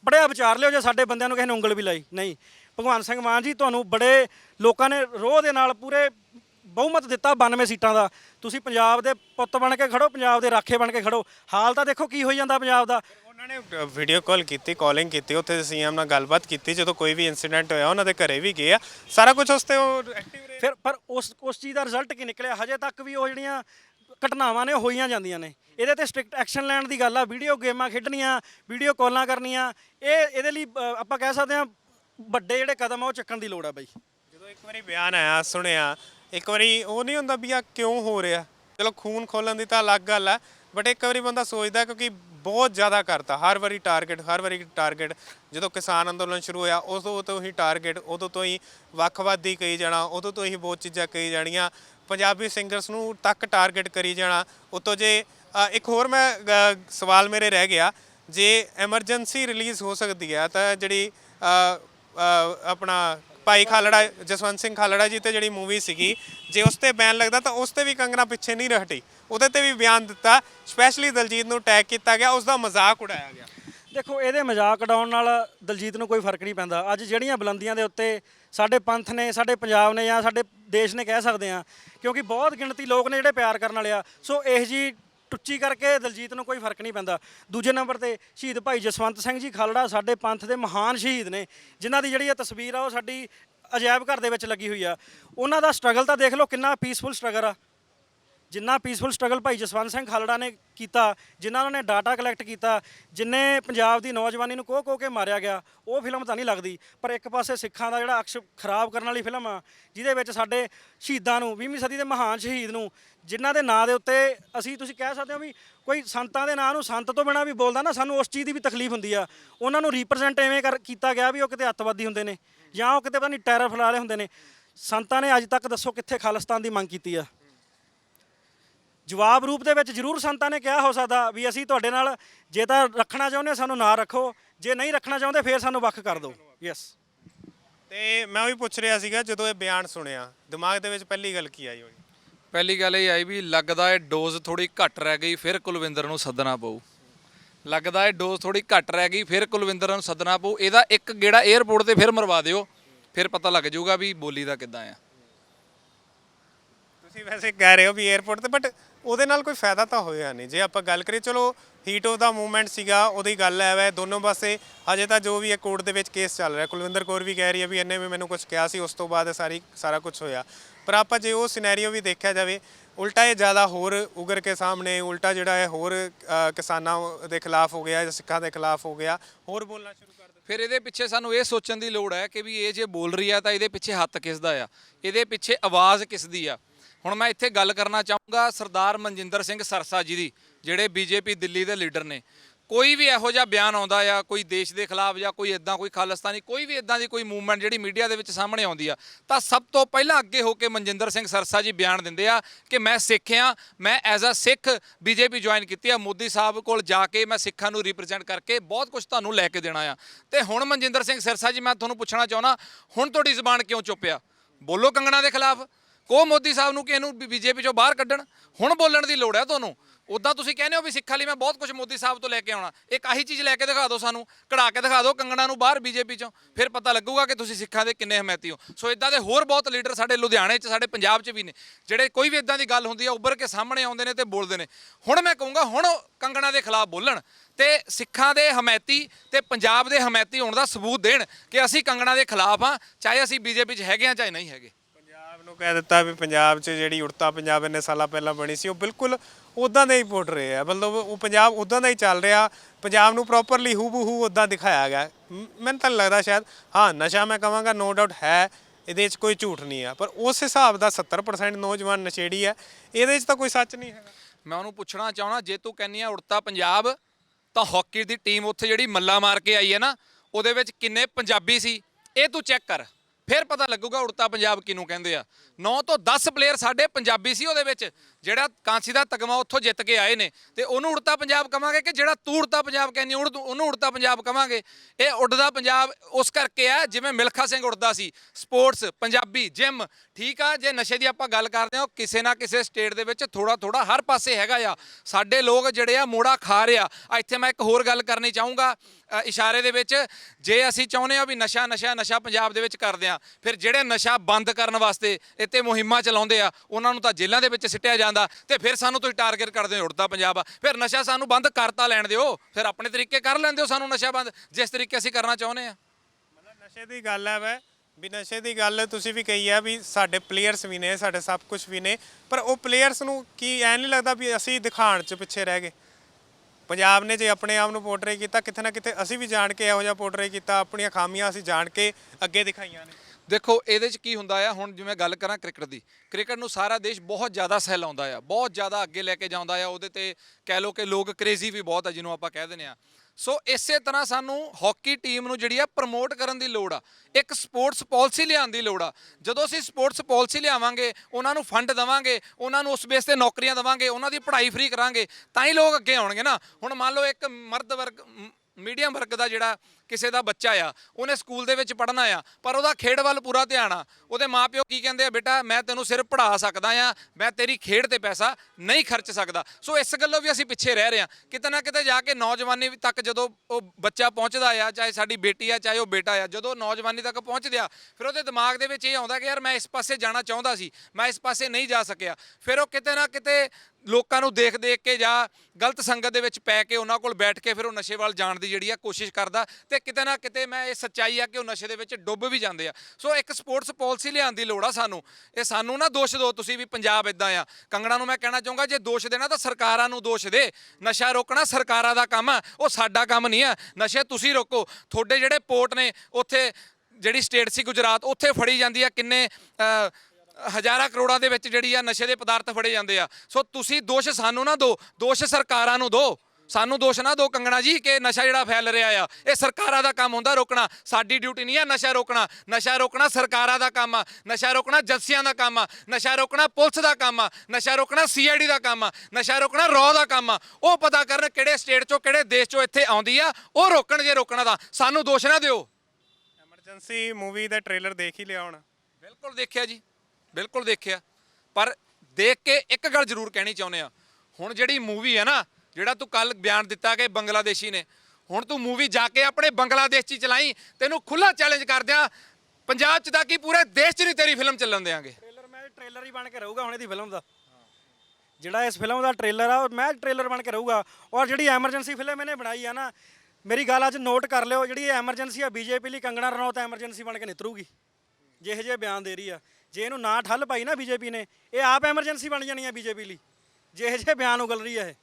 ਪੜਿਆ ਵਿਚਾਰ ਲਿਓ ਜੇ ਸਾਡੇ ਬੰਦਿਆਂ ਨੂੰ ਕਿਸੇ ਨੇ ਉਂਗਲ ਵੀ ਲਾਈ। ਨਹੀਂ। ਭਗਵਾਨ ਸਿੰਘ ਮਾਨ ਜੀ ਤੁਹਾਨੂੰ ਬੜੇ ਲੋਕਾਂ ਨੇ ਰੋਹ ਦੇ ਨਾਲ ਪੂਰੇ ਬਹੁਮਤ ਦਿੱਤਾ 92 ਸੀਟਾਂ ਦਾ। ਤੁਸੀਂ ਪੰਜਾਬ ਦੇ ਪੁੱਤ ਬਣ ਕੇ ਖੜੋ ਪੰਜਾਬ ਦੇ ਰਾਖੇ ਬਣ ਕੇ ਖੜੋ। ਹਾਲ ਤਾਂ ਦੇਖੋ ਕੀ ਹੋਈ ਜਾਂਦਾ ਪੰਜਾਬ ਦਾ। ਉਹਨਾਂ ਨੇ ਵੀਡੀਓ ਕਾਲ ਕੀਤੀ ਕਾਲਿੰਗ ਕੀਤੀ ਉੱਥੇ ਸੀਐਮ ਨਾਲ ਗੱਲਬਾਤ ਕੀਤੀ ਜਦੋਂ ਕੋਈ ਵੀ ਇਨਸੀਡੈਂਟ ਹੋਇਆ ਉਹਨਾਂ ਦੇ ਘਰੇ ਵੀ ਗਏ ਆ। ਸਾਰਾ ਕੁਝ ਉਸ ਤੇ ਉਹ ਐਕਟਿਵ ਰਹੇ। ਫਿਰ ਪਰ ਉਸ ਉਸ ਚੀਜ਼ ਦਾ ਰਿਜ਼ਲਟ ਕੀ ਨਿਕਲਿਆ? ਹਜੇ ਤੱਕ ਵੀ ਉਹ ਜਿਹੜੀਆਂ ਘਟਨਾਵਾਂ ਨੇ ਉਹ ਹੋਈਆਂ ਜਾਂਦੀਆਂ ਨੇ। ਇਹਦੇ ਤੇ ਸਟ੍ਰਿਕਟ ਐਕਸ਼ਨ ਲੈਣ ਦੀ ਗੱਲ ਆ। ਵੀਡੀਓ ਗੇਮਾਂ ਖੇਡਣੀਆਂ ਵੀਡੀਓ ਕਾਲਾਂ ਕਰਨੀਆਂ। ਇਹ ਇਹਦੇ ਲਈ ਅ, ਆਪਾਂ ਕਹਿ ਸਕਦੇ ਹਾਂ ਵੱਡੇ ਜਿਹੜੇ ਕਦਮ ਆ ਉਹ ਚੱਕਣ ਦੀ ਲੋੜ ਆ ਬਾਈ। ਜਦੋਂ ਇੱਕ ਵਾਰੀ ਬਿਆਨ ਆਇਆ ਸੁਣਿਆ ਇੱਕ ਵਾਰੀ ਉਹ ਨਹੀਂ ਹੁੰਦਾ ਵੀ ਆ ਕਿਉਂ ਹੋ ਰਿਹਾ? ਚਲੋ ਖੂਨ ਖੋਲਣ ਦੀ ਤਾਂ ਅਲੱਗ ਗੱਲ ਹੈ ਬਟ ਇੱਕ ਵਾਰੀ ਬੰਦਾ ਸੋਚਦਾ ਕਿਉਂਕਿ ਬਹੁਤ ਜ਼ਿਆਦਾ ਕਰਤਾ। ਹਰ ਵਾਰੀ ਟਾਰਗੇਟ ਹਰ ਵਾਰੀ ਟਾਰਗੇਟ ਜਦੋਂ ਕਿਸਾਨ ਅੰਦੋਲਨ ਸ਼ੁਰੂ ਹੋਇਆ ਉਦੋਂ ਤੋਂ ਹੀ ਟਾਰਗੇਟ ਉਦੋਂ ਤੋਂ ਹੀ ਵੱਖਵਾਦੀ ਕਹੀ ਜਾਣਾ ਉਦੋਂ ਤੋਂ ਹੀ ਬਹੁਤ ਚੀਜ਼ਾਂ ਕਹੀ ਜਾਣੀਆਂ। ਪੰਜਾਬੀ ਸਿੰਗਰਸ ਨੂੰ ਤੱਕ ਟਾਰਗੇਟ ਕਰੀ ਜਾਣਾ। ਉਤੋਂ ਜੇ ਅ, ਇੱਕ ਹੋਰ ਮੈਂ ਅ, ਸਵਾਲ ਮੇਰੇ ਰਹਿ ਗਿਆ। ਜੇ ਐਮਰਜੈਂਸੀ ਰਿਲੀਜ਼ ਹੋ ਸਕਦੀ ਹੈ ਤਾਂ ਜਿਹੜੀ ਅ, ਅ, ਆਪਣਾ ਭਾਈ ਖਾਲੜਾ ਜਸਵੰਤ ਸਿੰਘ ਖਾਲੜਾ ਜੀ ਤੇ ਜਿਹੜੀ ਮੂਵੀ ਸੀਗੀ ਜੇ ਉਸ ਤੇ ਬੈਨ ਲੱਗਦਾ ਤਾਂ ਉਸ ਤੇ ਵੀ ਕੰਗਨਾ ਪਿੱਛੇ ਨਹੀਂ ਰਹਟੀ ਉਹਦੇ ਤੇ ਵੀ ਬਿਆਨ ਦਿੱਤਾ। ਸਪੈਸ਼ਲੀ ਦਲਜੀਤ ਨੂੰ ਟੈਗ ਕੀਤਾ ਗਿਆ। ਉਸ ਦਾ ਮਜ਼ਾਕ ਉਡਾਇਆ ਗਿਆ। ਦੇਖੋ ਇਹਦੇ ਮਜ਼ਾਕ ਉਡਾਉਣ ਨਾਲ ਦਲਜੀਤ ਨੂੰ ਕੋਈ ਫ਼ਰਕ ਨਹੀਂ ਪੈਂਦਾ। ਅੱਜ ਜਿਹੜੀਆਂ ਬੁਲੰਦੀਆਂ ਦੇ ਉੱਤੇ ਸਾਡੇ ਪੰਥ ਨੇ, ਸਾਡੇ ਪੰਜਾਬ ਨੇ ਜਾਂ ਸਾਡੇ ਦੇਸ਼ ਨੇ ਕਹਿ ਸਕਦੇ ਆ, ਕਿਉਂਕਿ ਬਹੁਤ ਗਿਣਤੀ ਲੋਕ ਨੇ ਜਿਹੜੇ ਪਿਆਰ ਕਰਨ ਵਾਲੇ ਆ। ਸੋ ਇਹ ਜੀ ਟੁੱਚੀ ਕਰਕੇ ਦਲਜੀਤ ਨੂੰ ਕੋਈ ਫ਼ਰਕ ਨਹੀਂ ਪੈਂਦਾ। ਦੂਜੇ ਨੰਬਰ ਤੇ ਸ਼ਹੀਦ ਭਾਈ ਜਸਵੰਤ ਸਿੰਘ ਜੀ ਖਾਲੜਾ ਸਾਡੇ ਪੰਥ ਦੇ ਮਹਾਨ ਸ਼ਹੀਦ ਨੇ, ਜਿਨ੍ਹਾਂ ਦੀ ਜਿਹੜੀ ਇਹ ਤਸਵੀਰ ਆ ਉਹ ਸਾਡੀ ਅਜਾਇਬ ਘਰ ਦੇ ਵਿੱਚ ਲੱਗੀ ਹੋਈ ਆ। ਉਹਨਾਂ ਦਾ ਸਟਰਗਲ ਤਾਂ ਦੇਖ ਲਓ ਕਿੰਨਾ ਪੀਸਫੁਲ ਸਟਰਗਲ ਆ। ਜਿੰਨਾ ਪੀਸਫੁਲ ਸਟਰਗਲ ਭਾਈ ਜਸਵੰਤ ਸਿੰਘ ਖਾਲੜਾ ਨੇ ਕੀਤਾ ਜਿਨ੍ਹਾਂ ਉਹਨਾਂ ਨੇ ਡਾਟਾ ਕਲੈਕਟ ਕੀਤਾ, ਜਿੰਨੇ ਪੰਜਾਬ ਦੀ ਨੌਜਵਾਨੀ ਨੂੰ ਕੋਹ ਕੋਹ ਕੇ ਮਾਰਿਆ ਗਿਆ, ਉਹ ਫਿਲਮ ਤਾਂ ਨਹੀਂ ਲੱਗਦੀ। ਪਰ ਇੱਕ ਪਾਸੇ ਸਿੱਖਾਂ ਦਾ ਜਿਹੜਾ ਅਕਸ਼ ਖਰਾਬ ਕਰਨ ਵਾਲੀ ਫਿਲਮ ਆ, ਜਿਹਦੇ ਵਿੱਚ ਸਾਡੇ ਸ਼ਹੀਦਾਂ ਨੂੰ 20ਵੀਂ ਸਦੀ ਦੇ ਮਹਾਨ ਸ਼ਹੀਦ ਨੂੰ, ਜਿਨ੍ਹਾਂ ਦੇ ਨਾਂ ਦੇ ਉੱਤੇ ਅਸੀਂ ਤੁਸੀਂ ਕਹਿ ਸਕਦੇ ਹੋ ਵੀ ਕੋਈ ਸੰਤਾਂ ਦੇ ਨਾਂ ਨੂੰ ਸੰਤ ਤੋਂ ਬਿਨਾ ਵੀ ਬੋਲਦਾ ਨਾ, ਸਾਨੂੰ ਉਸ ਚੀਜ਼ ਦੀ ਵੀ ਤਕਲੀਫ ਹੁੰਦੀ ਆ। ਉਹਨਾਂ ਨੂੰ ਰਿਪਰੈਜ਼ੈਂਟ ਐਵੇਂ ਕਰ, ਕੀਤਾ ਗਿਆ ਵੀ ਉਹ ਕਿਤੇ ਅੱਤਵਾਦੀ ਹੁੰਦੇ ਨੇ ਜਾਂ ਉਹ ਕਿਤੇ ਪਤਾ ਨਹੀਂ ਟੈਰਰ ਫੈਲਾ ਰਹੇ ਹੁੰਦੇ ਨੇ। ਸੰਤਾਂ ਨੇ ਅੱਜ ਤੱਕ ਦੱਸੋ ਕਿੱਥੇ ਖਾਲਿਸਤਾਨ ਦੀ ਮੰਗ ਕੀਤੀ ਆ। ਜਵਾਬ ਰੂਪ ਦੇ ਵਿੱਚ ਜ਼ਰੂਰ ਸੰਤਾਂ ਨੇ ਕਿਹਾ ਹੋ ਸਕਦਾ ਵੀ ਅਸੀਂ ਤੁਹਾਡੇ ਨਾਲ ਜੇ ਤਾਂ ਰੱਖਣਾ ਚਾਹੁੰਦੇ ਸਾਨੂੰ ਨਾ ਰੱਖੋ ਜੇ ਨਹੀਂ ਰੱਖਣਾ ਚਾਹੁੰਦੇ ਫੇਰ ਸਾਨੂੰ ਵੱਖ ਕਰ ਦਿਓ। ਯੈਸ ਤੇ ਮੈਂ ਵੀ ਪੁੱਛ ਰਿਹਾ ਸੀਗਾ ਜਦੋਂ ਇਹ ਬਿਆਨ ਸੁਣਿਆ ਦਿਮਾਗ ਦੇ ਵਿੱਚ ਪਹਿਲੀ ਗੱਲ ਕੀ ਆਈ ਹੋਈ? ਪਹਿਲੀ ਗੱਲ ਇਹ ਆਈ ਵੀ ਲੱਗਦਾ ਹੈ ਡੋਜ਼ ਥੋੜੀ ਘੱਟ ਰਹਿ ਗਈ ਫਿਰ ਕੁਲਵਿੰਦਰ ਨੂੰ ਸੱਦਣਾ ਪਊ। ਲੱਗਦਾ ਹੈ ਡੋਜ਼ ਥੋੜੀ ਘੱਟ ਰਹਿ ਗਈ ਫਿਰ ਕੁਲਵਿੰਦਰ ਨੂੰ ਸੱਦਣਾ ਪਊ ਇਹਦਾ ਇੱਕ ਗੇੜਾ 에ਅਰਪੋਰਟ ਤੇ ਫਿਰ ਮਰਵਾ ਦਿਓ ਫਿਰ ਪਤਾ ਲੱਗ ਜਾਊਗਾ ਵੀ ਬੋਲੀ ਦਾ ਕਿੱਦਾਂ ਆ। ਤੁਸੀਂ ਵੈਸੇ ਕਹਿ ਰਹੇ ਹੋ ਵੀ 에ਅਰਪੋਰਟ ਤੇ ਬਟ ਉਹਦੇ ਨਾਲ ਕੋਈ ਫਾਇਦਾ ਤਾਂ ਹੋਇਆ ਨਹੀਂ। ਜੇ ਆਪਾਂ ਗੱਲ ਕਰੀਏ, ਚਲੋ ਹੀਟ ਆਫ ਦਾ ਮੂਵਮੈਂਟ ਸੀਗਾ, ਉਹਦੀ ਗੱਲ ਹੈ ਵੈ, ਦੋਨੋਂ ਪਾਸੇ ਹਜੇ ਤਾਂ ਜੋ ਵੀ ਹੈ ਕੋਰਟ ਦੇ ਵਿੱਚ ਕੇਸ ਚੱਲ ਰਿਹਾ। ਕੁਲਵਿੰਦਰ ਕੌਰ ਵੀ ਕਹਿ ਰਹੀ ਹੈ ਵੀ ਇਹਨੇ ਵੀ ਮੈਨੂੰ ਕੁਝ ਕਿਹਾ ਸੀ, ਉਸ ਤੋਂ ਬਾਅਦ ਸਾਰੀ, ਸਾਰਾ ਕੁਝ ਹੋਇਆ। ਪਰ ਆਪਾਂ ਜੇ ਉਹ ਸਿਨੈਰੀਓ ਵੀ ਦੇਖਿਆ ਜਾਵੇ, ਉਲਟਾ ਇਹ ਜ਼ਿਆਦਾ ਹੋਰ ਉਗਰ ਕੇ ਸਾਹਮਣੇ, ਉਲਟਾ ਜਿਹੜਾ ਹੈ ਹੋਰ ਕਿਸਾਨਾਂ ਦੇ ਖਿਲਾਫ ਹੋ ਗਿਆ ਜਾਂ ਸਿੱਖਾਂ ਦੇ ਖਿਲਾਫ ਹੋ ਗਿਆ, ਹੋਰ ਬੋਲਣਾ ਸ਼ੁਰੂ ਕਰ ਦਿੱਤਾ ਫਿਰ ਇਹਦੇ ਪਿੱਛੇ ਸਾਨੂੰ ਇਹ ਸੋਚਣ ਦੀ ਲੋੜ ਹੈ ਕਿ ਵੀ ਇਹ ਜੇ ਬੋਲ ਰਹੀ ਆ ਤਾਂ ਇਹਦੇ ਪਿੱਛੇ ਹੱਥ ਕਿਸ ਦਾ ਆ? ਇਹਦੇ ਪਿੱਛੇ ਆਵਾਜ਼ ਕਿਸ ਦੀ ਆ? ਹੁਣ ਮੈਂ ਇੱਥੇ ਗੱਲ ਕਰਨਾ ਚਾਹੂੰਗਾ ਸਰਦਾਰ ਮਨਜਿੰਦਰ ਸਿੰਘ ਸਰਸਾ ਜੀ ਦੀ, ਜਿਹੜੇ ਬੀਜੇਪੀ ਦਿੱਲੀ ਦੇ ਲੀਡਰ ਨੇ। ਕੋਈ ਵੀ ਇਹੋ ਜਿਹਾ ਬਿਆਨ ਆਉਂਦਾ ਆ, ਕੋਈ ਦੇਸ਼ ਦੇ ਖਿਲਾਫ ਜਾਂ ਕੋਈ ਇਦਾਂ ਕੋਈ ਖਾਲਿਸਤਾਨੀ, ਕੋਈ ਵੀ ਇਦਾਂ ਦੀ ਕੋਈ ਮੂਵਮੈਂਟ ਜਿਹੜੀ ਮੀਡੀਆ ਦੇ ਵਿੱਚ ਸਾਹਮਣੇ ਆਉਂਦੀ ਆ, ਤਾਂ ਸਭ ਤੋਂ ਪਹਿਲਾਂ ਅੱਗੇ ਹੋ ਕੇ ਮਨਜਿੰਦਰ ਸਿੰਘ ਸਰਸਾ ਜੀ ਬਿਆਨ ਦਿੰਦੇ ਆ ਕਿ ਮੈਂ ਸਿੱਖ ਆ, ਮੈਂ as a Sikh BJP join ਕੀਤੀ ਆ, ਮੋਦੀ ਸਾਹਿਬ ਕੋਲ ਜਾ ਕੇ ਮੈਂ ਸਿੱਖਾਂ ਨੂੰ ਰਿਪਰੈਜ਼ੈਂਟ ਕਰਕੇ ਬਹੁਤ ਕੁਝ ਤੁਹਾਨੂੰ ਲੈ ਕੇ ਦੇਣਾ ਆ। ਤੇ ਹੁਣ ਮਨਜਿੰਦਰ ਸਿੰਘ ਸਰਸਾ ਜੀ, ਮੈਂ ਤੁਹਾਨੂੰ ਪੁੱਛਣਾ ਚਾਹੁੰਦਾ, ਹੁਣ ਤੁਹਾਡੀ ਜ਼ੁਬਾਨ ਕਿਉਂ ਚੁੱਪ ਆ? ਬੋਲੋ ਕੰਗਣਾ ਦੇ ਖਿਲਾਫ। ਕੋ ਮੋਦੀ ਸਾਹਿਬ ਨੂੰ ਕਿ ਇਹਨੂੰ ਬੀਜੇਪੀ ਚੋਂ ਬਾਹਰ ਕੱਢਣ? ਹੁਣ ਬੋਲਣ ਦੀ ਲੋੜ ਹੈ ਤੁਹਾਨੂੰ। ਉਦਾਂ ਤੁਸੀਂ ਕਹਿੰਦੇ ਹੋ ਵੀ ਸਿੱਖਾਂ ਲਈ ਮੈਂ ਬਹੁਤ ਕੁਝ ਮੋਦੀ ਸਾਹਿਬ ਤੋਂ ਲੈ ਕੇ ਆਉਣਾ। ਇੱਕ ਆਹੀ ਚੀਜ਼ ਲੈ ਕੇ ਦਿਖਾ ਦਿਓ ਸਾਨੂੰ, ਕਢਾ ਕੇ ਦਿਖਾ ਦਿਓ ਕੰਗਣਾ ਨੂੰ ਬਾਹਰ ਬੀਜੇਪੀ ਚੋਂ। ਫਿਰ ਪਤਾ ਲੱਗੂਗਾ ਕਿ ਤੁਸੀਂ ਸਿੱਖਾਂ ਦੇ ਕਿੰਨੇ ਹਮਾਇਤੀ ਹੋ। ਸੋ ਇਦਾਂ ਦੇ ਹੋਰ ਬਹੁਤ ਲੀਡਰ ਸਾਡੇ ਲੁਧਿਆਣੇ 'ਚ, ਸਾਡੇ ਪੰਜਾਬ 'ਚ ਵੀ ਨੇ, ਜਿਹੜੇ ਕੋਈ ਵੀ ਇਦਾਂ ਦੀ ਗੱਲ ਹੁੰਦੀ ਆ, ਉੱਭਰ ਕੇ ਸਾਹਮਣੇ ਆਉਂਦੇ ਨੇ ਤੇ ਬੋਲਦੇ ਨੇ। ਹੁਣ ਮੈਂ ਕਹੂੰਗਾ, ਹੁਣ ਕੰਗਣਾ ਦੇ ਖਿਲਾਫ ਬੋਲਣ ਤੇ ਸਿੱਖਾਂ ਦੇ ਹਮਾਇਤੀ ਤੇ ਪੰਜਾਬ ਦੇ ਹਮਾਇਤੀ ਹੋਣ ਦਾ ਸਬੂਤ ਦੇਣ ਕਿ ਅਸੀਂ ਕੰਗਣਾ ਦੇ ਖਿਲਾਫ ਆ ਚਾਹੇ ਅਸੀਂ ਬੀਜੇਪੀ 'ਚ ਹੈਗੇ ਆ, ਚਾਹੇ ਨਹੀਂ ਹੈਗੇ। ਨੂੰ ਕਹਿ ਦਿੱਤਾ ਵੀ ਪੰਜਾਬ 'ਚ ਜਿਹੜੀ ਉੜਤਾ ਪੰਜਾਬ ਇੰਨੇ ਸਾਲਾਂ ਪਹਿਲਾਂ ਬਣੀ ਸੀ, ਉਹ ਬਿਲਕੁਲ ਉਦਾਂ ਦੇ ਹੀ ਪੁੱਟ ਰਹੇ ਆ। ਮਤਲਬ ਉਹ ਪੰਜਾਬ ਉਦਾਂ ਦਾ ਹੀ ਚੱਲ ਰਿਹਾ, ਪੰਜਾਬ ਨੂੰ ਪ੍ਰੋਪਰਲੀ ਹੂਬਹੂ ਉਦਾਂ ਦਿਖਾਇਆ ਗਿਆ। ਮ- ਮੈਨੂੰ ਤਾਂ ਲੱਗਦਾ ਸ਼ਾਇਦ, ਹਾਂ, ਨਸ਼ਾ ਮੈਂ ਕਹਾਂਗਾ ਨੋ ਡਾਊਟ ਹੈ, ਇਹਦੇ 'ਚ ਕੋਈ ਝੂਠ ਨਹੀਂ ਆ। ਪਰ ਉਸ ਹਿਸਾਬ ਦਾ 70% ਨੌਜਵਾਨ ਨਸ਼ੇੜੀ ਆ, ਇਹਦੇ 'ਚ ਤਾਂ ਕੋਈ ਸੱਚ ਨਹੀਂ ਹੈਗਾ। ਮੈਂ ਉਹਨੂੰ ਪੁੱਛਣਾ ਚਾਹਣਾ ਜੇ ਤੂੰ ਕਹਿੰਨੀ ਆ ਉੜਤਾ ਪੰਜਾਬ, ਤਾਂ ਹਾਕੀ ਦੀ ਟੀਮ ਉੱਥੇ ਜਿਹੜੀ ਮੱਲਾ ਮਾਰ ਕੇ ਆਈ ਹੈ ਨਾ, ਉਹਦੇ ਵਿੱਚ ਕਿੰਨੇ ਪੰਜਾਬੀ ਸੀ? ਇਹ ਤੂੰ ਚੈੱਕ ਕਰ। ਫਿਰ ਪਤਾ ਲੱਗੂਗਾ ਉੜਤਾ ਪੰਜਾਬ ਕਿਹਨੂੰ ਕਹਿੰਦੇ ਆ। 9 ਤੋਂ 10 ਪਲੇਅਰ ਸਾਡੇ ਪੰਜਾਬੀ ਸੀ ਉਹਦੇ ਵਿੱਚ। ਜਿਹੜਾ ਕਾਂਸੀ ਦਾ ਤਗਮਾ ਉੱਥੋਂ ਜਿੱਤ ਕੇ ਆਏ ਨੇ ਤੇ ਉਹਨੂੰ ਉੜਤਾ ਪੰਜਾਬ ਕਵਾਂਗੇ ਕਿ ਜਿਹੜਾ ਤੂੰ ਉੜਤਾ ਪੰਜਾਬ ਕਹਿੰਦੀ ਉੜ ਉਹਨੂੰ ਉੜਤਾ ਪੰਜਾਬ ਕਵਾਂਗੇ? ਇਹ ਉੱਡਦਾ ਪੰਜਾਬ ਉਸ ਕਰਕੇ ਆ, ਜਿਵੇਂ ਮਿਲਖਾ ਸਿੰਘ ਉੜਦਾ ਸੀ। ਸਪੋਰਟਸ, ਪੰਜਾਬੀ, ਜਿਮ, ਠੀਕ ਆ? ਜੇ ਨਸ਼ੇ ਦੀ ਆਪਾਂ ਗੱਲ ਕਰਦੇ ਹਾਂ, ਉਹ ਕਿਸੇ ਨਾ ਕਿਸੇ ਸਟੇਟ ਦੇ ਵਿੱਚ ਥੋੜਾ ਥੋੜਾ ਹਰ ਪਾਸੇ ਹੈਗਾ ਆ। ਸਾਡੇ ਲੋਕ ਜਿਹੜੇ ਆ ਮੋੜਾ ਖਾ ਰਿਆ ਇੱਥੇ ਮੈਂ ਇੱਕ ਹੋਰ ਗੱਲ ਕਰਨੀ ਚਾਹੂੰਗਾ ਇਸ਼ਾਰੇ ਦੇ ਵਿੱਚ। ਜੇ ਅਸੀਂ ਚਾਹੁੰਦੇ ਆ ਵੀ ਨਸ਼ਾ ਨਸ਼ਾ ਨਸ਼ਾ ਪੰਜਾਬ ਦੇ ਵਿੱਚ ਕਰਦੇ ਆ ਫਿਰ ਜਿਹੜੇ ਨਸ਼ਾ ਬੰਦ ਕਰਨ ਵਾਸਤੇ ਇੱਥੇ ਮੁਹਿੰਮਾਂ ਚਲਾਉਂਦੇ ਆ, ਉਹਨਾਂ ਨੂੰ ਤਾਂ ਜੇਲ੍ਹਾਂ ਦੇ ਵਿੱਚ ਸਿੱਟਿਆ ਜਾਂਦਾ ਤੇ ਫਿਰ ਸਾਨੂੰ ਤੁਸੀਂ ਟਾਰਗੇਟ ਕਰਦੇ ਹੋ ਉੜਦਾ ਪੰਜਾਬ। ਆ ਫਿਰ ਨਸ਼ਾ ਸਾਨੂੰ ਬੰਦ ਕਰਤਾ ਲੈਣ ਦਿਓ। ਫਿਰ ਆਪਣੇ ਤਰੀਕੇ ਕਰ ਲੈਂਦੇ ਹੋ ਸਾਨੂੰ ਨਸ਼ਾ ਬੰਦ। ਜਿਸ ਤਰੀਕੇ ਅਸੀਂ ਕਰਨਾ ਚਾਹੁੰਦੇ ਆ ਮਤਲਬ ਨਸ਼ੇ ਦੀ ਗੱਲ ਹੈ ਵੈ। ਵੀ ਨਸ਼ੇ ਦੀ ਗੱਲ ਤੁਸੀਂ ਵੀ ਕਹੀ ਹੈ ਵੀ ਸਾਡੇ ਪਲੇਅਰਸ ਵੀ ਨੇ, ਸਾਡੇ ਸਭ ਕੁਝ ਵੀ ਨੇ। ਪਰ ਉਹ ਪਲੇਅਰਸ ਨੂੰ ਕੀ ਐ ਨਹੀਂ ਲੱਗਦਾ ਵੀ ਅਸੀਂ ਦਿਖਾਣ 'ਚ ਪਿੱਛੇ ਰਹਿ ਗਏ। ਪੰਜਾਬ ਨੇ ਜੇ ਆਪਣੇ ਆਪ ਨੂੰ ਪੋਰਟਰੇ ਕੀਤਾ, ਕਿਤੇ ਨਾ ਕਿਤੇ ਅਸੀਂ ਵੀ ਜਾਣ ਕੇ ਇਹੋ ਜਿਹਾ ਪੋਰਟਰੇ ਕੀਤਾ, ਆਪਣੀਆਂ ਖਾਮੀਆਂ ਅਸੀਂ ਜਾਣ ਕੇ ਅੱਗੇ ਦਿਖਾਈਆਂ ਨੇ। ਦੇਖੋ, ਇਹਦੇ 'ਚ ਕੀ ਹੁੰਦਾ ਆ, ਹੁਣ ਜਿਵੇਂ ਗੱਲ ਕਰਾਂ ਕ੍ਰਿਕਟ ਦੀ, ਕ੍ਰਿਕਟ ਨੂੰ ਸਾਰਾ ਦੇਸ਼ ਬਹੁਤ ਜ਼ਿਆਦਾ ਸਹਿਲਾਉਂਦਾ ਆ, ਬਹੁਤ ਜ਼ਿਆਦਾ ਅੱਗੇ ਲੈ ਕੇ ਜਾਂਦਾ ਆ, ਉਹਦੇ ਤੇ ਕਹਿ ਲੋ ਕਿ ਲੋਕ ਕ੍ਰੇਜ਼ੀ ਵੀ ਬਹੁਤ ਆ, ਜਿਹਨੂੰ ਆਪਾਂ ਕਹਿ ਦਿੰਦੇ ਆ। ਸੋ ਇਸੇ ਤਰ੍ਹਾਂ ਸਾਨੂੰ ਹਾਕੀ ਟੀਮ ਨੂੰ ਜਿਹੜੀ ਆ ਪ੍ਰਮੋਟ ਕਰਨ ਦੀ ਲੋੜ ਆ, ਇੱਕ ਸਪੋਰਟਸ ਪਾਲਿਸੀ ਲਿਆਉਣ ਦੀ ਲੋੜ ਆ। ਜਦੋਂ ਅਸੀਂ ਸਪੋਰਟਸ ਪਾਲਿਸੀ ਲਿਆਵਾਂਗੇ, ਉਹਨਾਂ ਨੂੰ ਫੰਡ ਦੇਵਾਂਗੇ, ਉਹਨਾਂ ਨੂੰ ਉਸ ਬੇਸ ਤੇ ਨੌਕਰੀਆਂ ਦੇਵਾਂਗੇ, ਉਹਨਾਂ ਦੀ ਪੜ੍ਹਾਈ ਫ੍ਰੀ ਕਰਾਂਗੇ, ਤਾਂ ਹੀ ਲੋਕ ਅੱਗੇ ਆਉਣਗੇ ਨਾ। ਹੁਣ ਮੰਨ ਲਓ ਇੱਕ ਮਰਦ ਵਰਗ ਮੀਡੀਅਮ ਵਰਗ ਦਾ ਜਿਹੜਾ ਕਿਸੇ ਦਾ ਬੱਚਾ ਆ, ਉਹਨੇ ਸਕੂਲ ਦੇ ਵਿੱਚ ਪੜ੍ਹਨਾ ਆ, ਪਰ ਉਹਦਾ ਖੇਡ ਵੱਲ ਪੂਰਾ ਧਿਆਨ ਆ। ਉਹਦੇ ਮਾਪਿਓ ਕੀ ਕਹਿੰਦੇ ਆ, ਬੇਟਾ, ਮੈਂ ਤੈਨੂੰ ਸਿਰਫ ਪੜ੍ਹਾ ਸਕਦਾ ਆ, ਮੈਂ ਤੇਰੀ ਖੇਡ ਤੇ ਪੈਸਾ ਨਹੀਂ ਖਰਚ ਸਕਦਾ। ਸੋ ਇਸ ਗੱਲੋਂ ਵੀ ਅਸੀਂ ਪਿੱਛੇ ਰਹਿ ਰਹੇ ਆ। ਕਿਤੇ ਨਾ ਕਿਤੇ ਜਾ ਕੇ ਨੌਜਵਾਨੀ ਤੱਕ ਜਦੋਂ ਉਹ ਬੱਚਾ ਪਹੁੰਚਦਾ ਆ, ਚਾਹੇ ਸਾਡੀ ਬੇਟੀ ਆ, ਚਾਹੇ ਉਹ ਬੇਟਾ ਆ, ਜਦੋਂ ਨੌਜਵਾਨੀ ਤੱਕ ਪਹੁੰਚਦੇ ਆ, ਫਿਰ ਉਹਦੇ ਦਿਮਾਗ ਦੇ ਵਿੱਚ ਇਹ ਆਉਂਦਾ ਕਿ ਯਾਰ ਮੈਂ ਇਸ ਪਾਸੇ ਜਾਣਾ ਚਾਹੁੰਦਾ ਸੀ, ਮੈਂ ਇਸ ਪਾਸੇ ਨਹੀਂ ਜਾ ਸਕਿਆ। ਫਿਰ ਉਹ ਕਿਤੇ ਨਾ ਕਿਤੇ ਲੋਕਾਂ ਨੂੰ ਦੇਖ ਦੇਖ ਕੇ ਜਾਂ ਗਲਤ ਸੰਗਤ ਦੇ ਵਿੱਚ ਪੈ ਕੇ ਉਹਨਾਂ ਕੋਲ ਬੈਠ ਕੇ ਫਿਰ ਉਹ ਨਸ਼ੇ ਵੱਲ ਜਾਣ ਦੀ ਜਿਹੜੀ ਆ ਕੋਸ਼ਿਸ਼ ਕਰਦਾ ਤੇ ਕਿਤੇ ਨਾ ਕਿਤੇ ਮੈਂ ਇਹ ਸੱਚਾਈ ਆ ਕਿ ਉਹ ਨਸ਼ੇ ਦੇ ਵਿੱਚ ਡੁੱਬ ਵੀ ਜਾਂਦੇ ਆ। ਸੋ ਇੱਕ ਸਪੋਰਟਸ ਪਾਲਿਸੀ ਲਿਆਉਣ ਦੀ ਲੋੜ ਆ ਸਾਨੂੰ। ਇਹ ਸਾਨੂੰ ਨਾ ਦੋਸ਼ ਦਿਓ ਤੁਸੀਂ ਵੀ ਪੰਜਾਬ ਇਦਾਂ ਆ। ਕੰਗਣਾ ਨੂੰ ਮੈਂ ਕਹਿਣਾ ਚਾਹੂੰਗਾ, ਜੇ ਦੋਸ਼ ਦੇਣਾ ਤਾਂ ਸਰਕਾਰਾਂ ਨੂੰ ਦੋਸ਼ ਦੇ। ਨਸ਼ਾ ਰੋਕਣਾ ਸਰਕਾਰਾਂ ਦਾ ਕੰਮ ਆ, ਉਹ ਸਾਡਾ ਕੰਮ ਨਹੀਂ ਆ। ਨਸ਼ੇ ਤੁਸੀਂ ਰੋਕੋ। ਤੁਹਾਡੇ ਜਿਹੜੇ ਪੋਰਟ ਨੇ, ਉੱਥੇ ਜਿਹੜੀ ਸਟੇਟ ਸੀ ਗੁਜਰਾਤ, ਉੱਥੇ ਫੜੀ ਜਾਂਦੀ ਆ ਕਿੰਨੇ ਹਜ਼ਾਰਾਂ ਕਰੋੜਾਂ ਦੇ ਵਿੱਚ ਜਿਹੜੀ ਆ ਨਸ਼ੇ ਦੇ ਪਦਾਰਥ ਫੜੇ ਜਾਂਦੇ ਆ। ਸੋ ਤੁਸੀਂ ਦੋਸ਼ ਸਾਨੂੰ ਨਾ ਦਿਓ। ਦੋਸ਼ ਸਰਕਾਰਾਂ ਨੂੰ ਦਿਓ। ਸਾਨੂੰ ਦੋਸ਼ ਨਾ ਦਿਓ ਕੰਗਣਾ ਜੀ ਕਿ ਨਸ਼ਾ ਜਿਹੜਾ ਫੈਲ ਰਿਹਾ ਆ ਇਹ ਸਰਕਾਰਾਂ ਦਾ ਕੰਮ ਹੁੰਦਾ ਰੋਕਣਾ। ਸਾਡੀ ਡਿਊਟੀ ਨਹੀਂ ਆ ਨਸ਼ਾ ਰੋਕਣਾ। ਨਸ਼ਾ ਰੋਕਣਾ ਸਰਕਾਰਾਂ ਦਾ ਕੰਮ ਆ। ਨਸ਼ਾ ਰੋਕਣਾ ਜੱਸੀਆਂ ਦਾ ਕੰਮ ਆ। ਨਸ਼ਾ ਰੋਕਣਾ ਪੁਲਿਸ ਦਾ ਕੰਮ ਆ। ਨਸ਼ਾ ਰੋਕਣਾ ਸੀਆਈਡੀ ਦਾ ਕੰਮ ਆ। ਨਸ਼ਾ ਰੋਕਣਾ ਰੌ ਦਾ ਕੰਮ ਆ। ਉਹ ਪਤਾ ਕਰਨ ਕਿਹੜੇ ਸਟੇਟ ਚੋਂ ਕਿਹੜੇ ਦੇਸ਼ ਚੋਂ ਇੱਥੇ ਆਉਂਦੀ ਆ। ਉਹ ਰੋਕਣ ਜੇ ਰੋਕਣਾ ਦਾ ਸਾਨੂੰ ਦੋਸ਼ ਨਾ ਦਿਓ। ਐਮਰਜੈਂਸੀ ਮੂਵੀ ਦਾ ਟ੍ਰੇਲਰ ਦੇਖ ਹੀ ਲਿਆ ਹੁਣ। ਬਿਲਕੁਲ ਦੇਖਿਆ ਜੀ। ਬਿਲਕੁਲ ਦੇਖਿਆ। ਪਰ ਦੇਖ ਕੇ ਇੱਕ ਗੱਲ ਜ਼ਰੂਰ ਕਹਿਣੀ ਚਾਹੁੰਦੇ ਆ। ਹੁਣ ਜਿਹੜੀ ਮੂਵੀ ਹੈ ਨਾ ਜਿਹੜਾ ਤੂੰ ਕੱਲ ਬਿਆਨ ਦਿੱਤਾ ਕਿ ਬੰਗਲਾਦੇਸ਼ੀ ਨੇ, ਹੁਣ ਤੂੰ ਮੂਵੀ ਜਾ ਕੇ ਆਪਣੇ ਬੰਗਲਾਦੇਸ਼ 'ਚ ਹੀ ਚਲਾਈ, ਤੈਨੂੰ ਖੁੱਲਾ ਚੈਲੰਜ ਕਰਦਿਆਂ ਪੰਜਾਬ 'ਚ ਤਾਂ ਕੀ ਪੂਰੇ ਦੇਸ਼ 'ਚ ਨਹੀਂ ਤੇਰੀ ਫਿਲਮ ਚੱਲਣ ਦੇਾਂਗੇ ਟ੍ਰੇਲਰ ਮੈਂ ਟ੍ਰੇਲਰ ਹੀ ਬਣ ਕੇ ਰਹੂਗਾ ਹੁਣ ਇਹਦੀ ਫਿਲਮ ਦਾ। ਜਿਹੜਾ ਇਸ ਫਿਲਮ ਦਾ ਟ੍ਰੇਲਰ ਆ, ਉਹ ਮੈਂ ਟ੍ਰੇਲਰ ਬਣ ਕੇ ਰਹੂਗਾ। ਔਰ ਜਿਹੜੀ ਐਮਰਜੈਂਸੀ ਫਿਲਮ ਇਹਨੇ ਬਣਾਈ ਆ ਨਾ, ਮੇਰੀ ਗੱਲ ਅੱਜ ਨੋਟ ਕਰ ਲਿਓ, ਜਿਹੜੀ ਐਮਰਜੈਂਸੀ ਆ ਬੀਜੇਪੀ ਲਈ ਕੰਗਣਾ ਰਣੌਤ ਐਮਰਜੈਂਸੀ ਬਣ ਕੇ ਨਿਤਰੂਗੀ। ਜਿਹੇ ਜਿਹੇ ਬਿਆਨ ਦੇ ਰਹੀ ਆ। ਜੇ ਇਹਨੂੰ ਨਾ ਠੱਲ ਪਾਈ ਨਾ ਬੀਜੇਪੀ ਨੇ, ਇਹ ਆਪ ਐਮਰਜੈਂਸੀ ਬਣ ਜਾਣੀ ਆ ਬੀਜੇਪੀ ਲਈ। ਜਿਹੇ ਜਿਹੇ ਬਿਆਨ ਉਗਲ ਰਹੀ ਆ ਇਹ।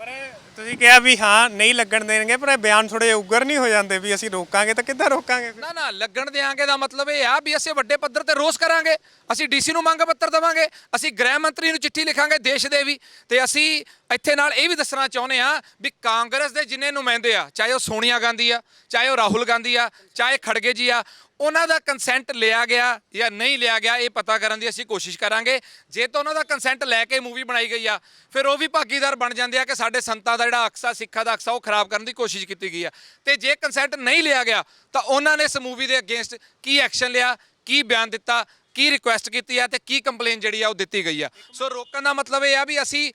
ਪਰ ਇਹ ਤੁਸੀਂ ਕਿਹਾ ਵੀ ਹਾਂ, ਨਹੀਂ ਲੱਗਣ ਦੇਣਗੇ, ਪਰ ਇਹ ਬਿਆਨ ਥੋੜੇ ਉਗਰ ਨਹੀਂ ਹੋ ਜਾਂਦੇ ਵੀ ਅਸੀਂ ਰੋਕਾਂਗੇ ਤਾਂ ਕਿੱਦਾਂ ਰੋਕਾਂਗੇ ਫਿਰ? ਨਾ ਨਾ, ਲੱਗਣ ਦੇਾਂਗੇ ਦਾ ਮਤਲਬ ਇਹ ਆ ਵੀ ਅਸੀਂ ਵੱਡੇ ਪੱਧਰ ਤੇ ਰੋਸ ਕਰਾਂਗੇ ਅਸੀਂ ਡੀਸੀ ਨੂੰ ਮੰਗ ਪੱਤਰ ਦੇਵਾਂਗੇ, ਅਸੀਂ ਗ੍ਰਹਿ ਮੰਤਰੀ ਨੂੰ ਚਿੱਠੀ ਲਿਖਾਂਗੇ ਦੇਸ਼ ਦੇ ਵੀ, ਤੇ ਅਸੀਂ ਇੱਥੇ ਨਾਲ ਇਹ ਵੀ ਦੱਸਣਾ ਚਾਹੁੰਦੇ ਆ ਵੀ ਕਾਂਗਰਸ ਦੇ ਜਿੰਨੇ ਨੁਮਾਇੰਦੇ ਆ, ਚਾਹੇ ਉਹ ਸੋਨੀਆ ਗਾਂਧੀ ਆ, ਚਾਹੇ ਉਹ ਰਾਹੁਲ ਗਾਂਧੀ ਆ, ਚਾਹੇ ਖੜਗੇ ਜੀ ਆ, ਉਹਨਾਂ ਦਾ ਕੰਸੈਂਟ ਲਿਆ ਗਿਆ ਜਾਂ ਨਹੀਂ ਲਿਆ ਗਿਆ ਇਹ ਪਤਾ ਕਰਨ ਦੀ ਅਸੀਂ ਕੋਸ਼ਿਸ਼ ਕਰਾਂਗੇ। ਜੇ ਤਾਂ ਉਹਨਾਂ ਦਾ ਕੰਸੈਂਟ ਲੈ ਕੇ ਮੂਵੀ ਬਣਾਈ ਗਈ ਆ, ਫਿਰ ਉਹ ਵੀ ਭਾਗੀਦਾਰ ਬਣ ਜਾਂਦੇ ਆ ਕਿ ਸਾਡੇ ਸੰਤਾਂ ਦਾ ਜਿਹੜਾ ਅਕਸਾ ਸਿੱਖਾਂ ਦਾ ਅਕਸਾ ਉਹ ਖਰਾਬ ਕਰਨ ਦੀ ਕੋਸ਼ਿਸ਼ ਕੀਤੀ ਗਈ ਆ। ਤੇ ਜੇ ਕੰਸੈਂਟ ਨਹੀਂ ਲਿਆ ਗਿਆ, ਤਾਂ ਉਹਨਾਂ ਨੇ ਇਸ ਮੂਵੀ ਦੇ ਅਗੇਂਸਟ ਕੀ ਐਕਸ਼ਨ ਲਿਆ, ਕੀ ਬਿਆਨ ਦਿੱਤਾ, ਕੀ ਰਿਕੁਐਸਟ ਕੀਤੀ ਆ ਤੇ ਕੀ ਕੰਪਲੇਨ ਜਿਹੜੀ ਆ ਉਹ ਦਿੱਤੀ ਗਈ ਆ। ਸੋ ਰੋਕਣ ਦਾ ਮਤਲਬ ਇਹ ਆ ਵੀ ਅਸੀਂ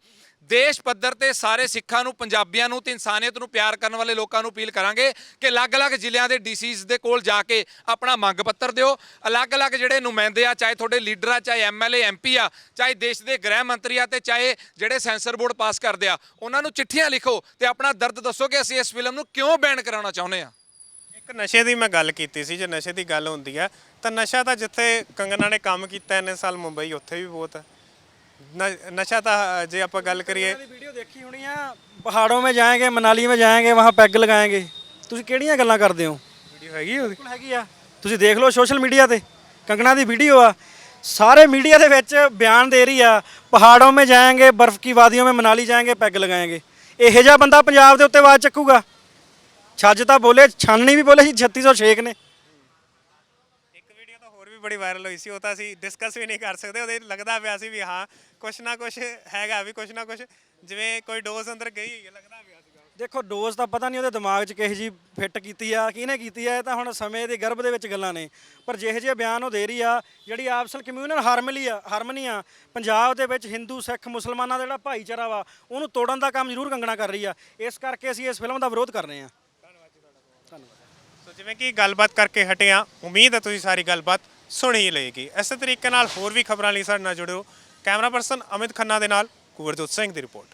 ਦੇਸ਼ ਪੱਧਰ ਤੇ ਸਾਰੇ ਸਿੱਖਾਂ ਨੂੰ, ਪੰਜਾਬੀਆਂ ਨੂੰ ਤੇ ਇਨਸਾਨੀਅਤ ਨੂੰ ਪਿਆਰ ਕਰਨ ਵਾਲੇ ਲੋਕਾਂ ਨੂੰ ਅਪੀਲ ਕਰਾਂਗੇ ਕਿ ਅਲੱਗ-ਅਲੱਗ ਜ਼ਿਲ੍ਹਿਆਂ ਦੇ ਡੀਸੀਜ਼ ਦੇ ਕੋਲ ਜਾ ਕੇ ਆਪਣਾ ਮੰਗ ਪੱਤਰ ਦਿਓ। ਅਲੱਗ-ਅਲੱਗ ਜਿਹੜੇ ਨੁਮਾਇੰਦੇ ਆ, ਚਾਹੇ ਤੁਹਾਡੇ ਲੀਡਰ ਆ, ਚਾਹੇ ਐਮਐਲਏ ਐਮਪੀ ਆ, ਚਾਹੇ ਦੇਸ਼ ਦੇ ਗ੍ਰਹਿ ਮੰਤਰੀ ਆ ਤੇ ਚਾਹੇ ਜਿਹੜੇ ਸੈਂਸਰ ਬੋਰਡ ਪਾਸ ਕਰਦੇ ਆ, ਉਹਨਾਂ ਨੂੰ ਚਿੱਠੀਆਂ ਲਿਖੋ ਤੇ ਆਪਣਾ ਦਰਦ ਦੱਸੋ ਕਿ ਅਸੀਂ ਇਸ ਫਿਲਮ ਨੂੰ ਕਿਉਂ ਬੈਨ ਕਰਾਉਣਾ ਚਾਹੁੰਦੇ ਆ। ਇੱਕ ਨਸ਼ੇ ਦੀ ਮੈਂ ਗੱਲ ਕੀਤੀ ਸੀ, ਜੇ ਨਸ਼ੇ ਦੀ ਗੱਲ ਹੁੰਦੀ ਆ, ਤਾਂ ਨਸ਼ਾ ਤਾਂ ਜਿੱਥੇ ਕੰਗਨਾ ਨੇ ਕੰਮ ਕੀਤਾ, ਇੰਨੇ ਸਾਲ ਮੁੰਬਈ, ਉੱਥੇ ਵੀ ਬਹੁਤ ਹੈ ਨ- ਨਸ਼ਾ ਤਾਂ ਜੇ ਆਪਾਂ ਗੱਲ ਕਰੀਏ ਵੀਡੀਓ ਦੇਖੀ ਹੋਣੀ ਆ। ਪਹਾੜੋਂ ਮੇ ਜਾਏਂਗੇ ਮਨਾਲੀ ਮੇ ਜਾਏਂਗੇ ਵਹਾਂ ਪੈਗ ਲਗਾਏਂਗੇ। ਤੁਸੀਂ ਕਿਹੜੀਆਂ ਗੱਲਾਂ ਕਰਦੇ ਹੋ? ਵੀਡੀਓ ਹੈਗੀ ਉਹਦੀ? ਬਿਲਕੁਲ ਹੈਗੀ ਆ। ਤੁਸੀਂ ਦੇਖ ਲਓ ਸੋਸ਼ਲ ਮੀਡੀਆ ਤੇ। ਕੰਗਣਾ ਦੀ ਵੀਡੀਓ ਆ। ਸਾਰੇ ਮੀਡੀਆ ਦੇ ਵਿੱਚ ਬਿਆਨ ਦੇ ਰਹੀ ਆ। ਪਹਾੜੋਂ ਮੇ ਜਾਏਂਗੇ ਬਰਫ਼ ਕੀ ਵਾਦੀਆਂ ਮੇ ਮਨਾਲੀ ਜਾਏਂਗੇ ਪੈਗ ਲਗਾਏਂਗੇ। ਇਹੋ ਜਿਹਾ ਬੰਦਾ ਪੰਜਾਬ ਦੇ ਉੱਤੇ ਆਵਾਜ਼ ਚੱਕੂਗਾ। ਛੱਜ ਤਾਂ ਬੋਲੇ ਛਾਨਣੀ ਵੀ ਬੋਲੇ ਸੀ 3600 ਛੇਕ ਨੇ ਇੱਕ ਵੀਡੀਓ ਤਾਂ ਹੋਰ ਵੀ ਬੜੀ ਵਾਇਰਲ ਹੋਈ ਸੀ ਉਹ ਤਾਂ ਅਸੀਂ ਡਿਸਕਸ ਵੀ ਨਹੀਂ ਕਰ ਸਕਦੇ ਉਹਦੇ ਲੱਗਦਾ ਪਿਆ ਸੀ ਵੀ ਹਾਂ ਕੁਛ ਨਾ ਕੁਛ ਹੈਗਾ ਵੀ ਕੁਛ ਨਾ ਕੁਛ ਜਿਵੇਂ ਕੋਈ ਡੋਜ਼ ਅੰਦਰ ਗਈ ਹੋਈ ਹੈ ਲੱਗਦਾ ਪਿਆ ਸੀਗਾ। ਦੇਖੋ ਡੋਜ਼ ਤਾਂ ਪਤਾ ਨਹੀਂ ਉਹਦੇ ਦਿਮਾਗ 'ਚ ਕਿਹੋ ਜੀ ਫਿੱਟ ਕੀਤੀ ਆ ਕਿਹਨੇ ਕੀਤੀ ਆ ਇਹ ਤਾਂ ਹੁਣ ਸਮੇਂ ਦੇ ਗਰਭ ਦੇ ਵਿੱਚ ਗੱਲਾਂ ਨੇ। ਪਰ ਜਿਹੇ ਜਿਹੇ ਬਿਆਨ ਉਹ ਦੇ ਰਹੀ ਆ ਜਿਹੜੀ ਆਪਸਲ ਕਮਿਊਨਲ ਹਾਰਮਨੀ ਆ ਹਾਰਮਨੀ ਆ ਪੰਜਾਬ ਦੇ ਵਿੱਚ ਹਿੰਦੂ ਸਿੱਖ ਮੁਸਲਮਾਨਾਂ ਦਾ ਜਿਹੜਾ ਭਾਈਚਾਰਾ ਵਾ ਉਹਨੂੰ ਤੋੜਨ ਦਾ ਕੰਮ ਜ਼ਰੂਰ ਕੰਗਣਾ ਕਰ ਰਹੀ ਆ। ਇਸ ਕਰਕੇ ਅਸੀਂ ਇਸ ਫਿਲਮ ਦਾ ਵਿਰੋਧ ਕਰ ਰਹੇ ਹਾਂ ਸੋ ਜਿਵੇਂ ਕਿ ਗੱਲਬਾਤ ਕਰਕੇ ਹਟੇ ਹਾਂ ਉਮੀਦ ਹੈ ਤੁਸੀਂ ਸਾਰੀ ਗੱਲਬਾਤ ਸੁਣੀ ਹੀ ਲਏਗੀ। ਇਸੇ ਤਰੀਕੇ ਨਾਲ ਹੋਰ ਵੀ ਖਬਰਾਂ ਲਈ ਸਾਡੇ ਨਾਲ ਜੁੜਿਓ। ਕੈਮਰਾ ਪਰਸਨ ਅਮਿਤ ਖੰਨਾ ਦੇ ਨਾਲ ਕੁਵਰਜੋਤ ਸਿੰਘ ਦੀ ਰਿਪੋਰਟ।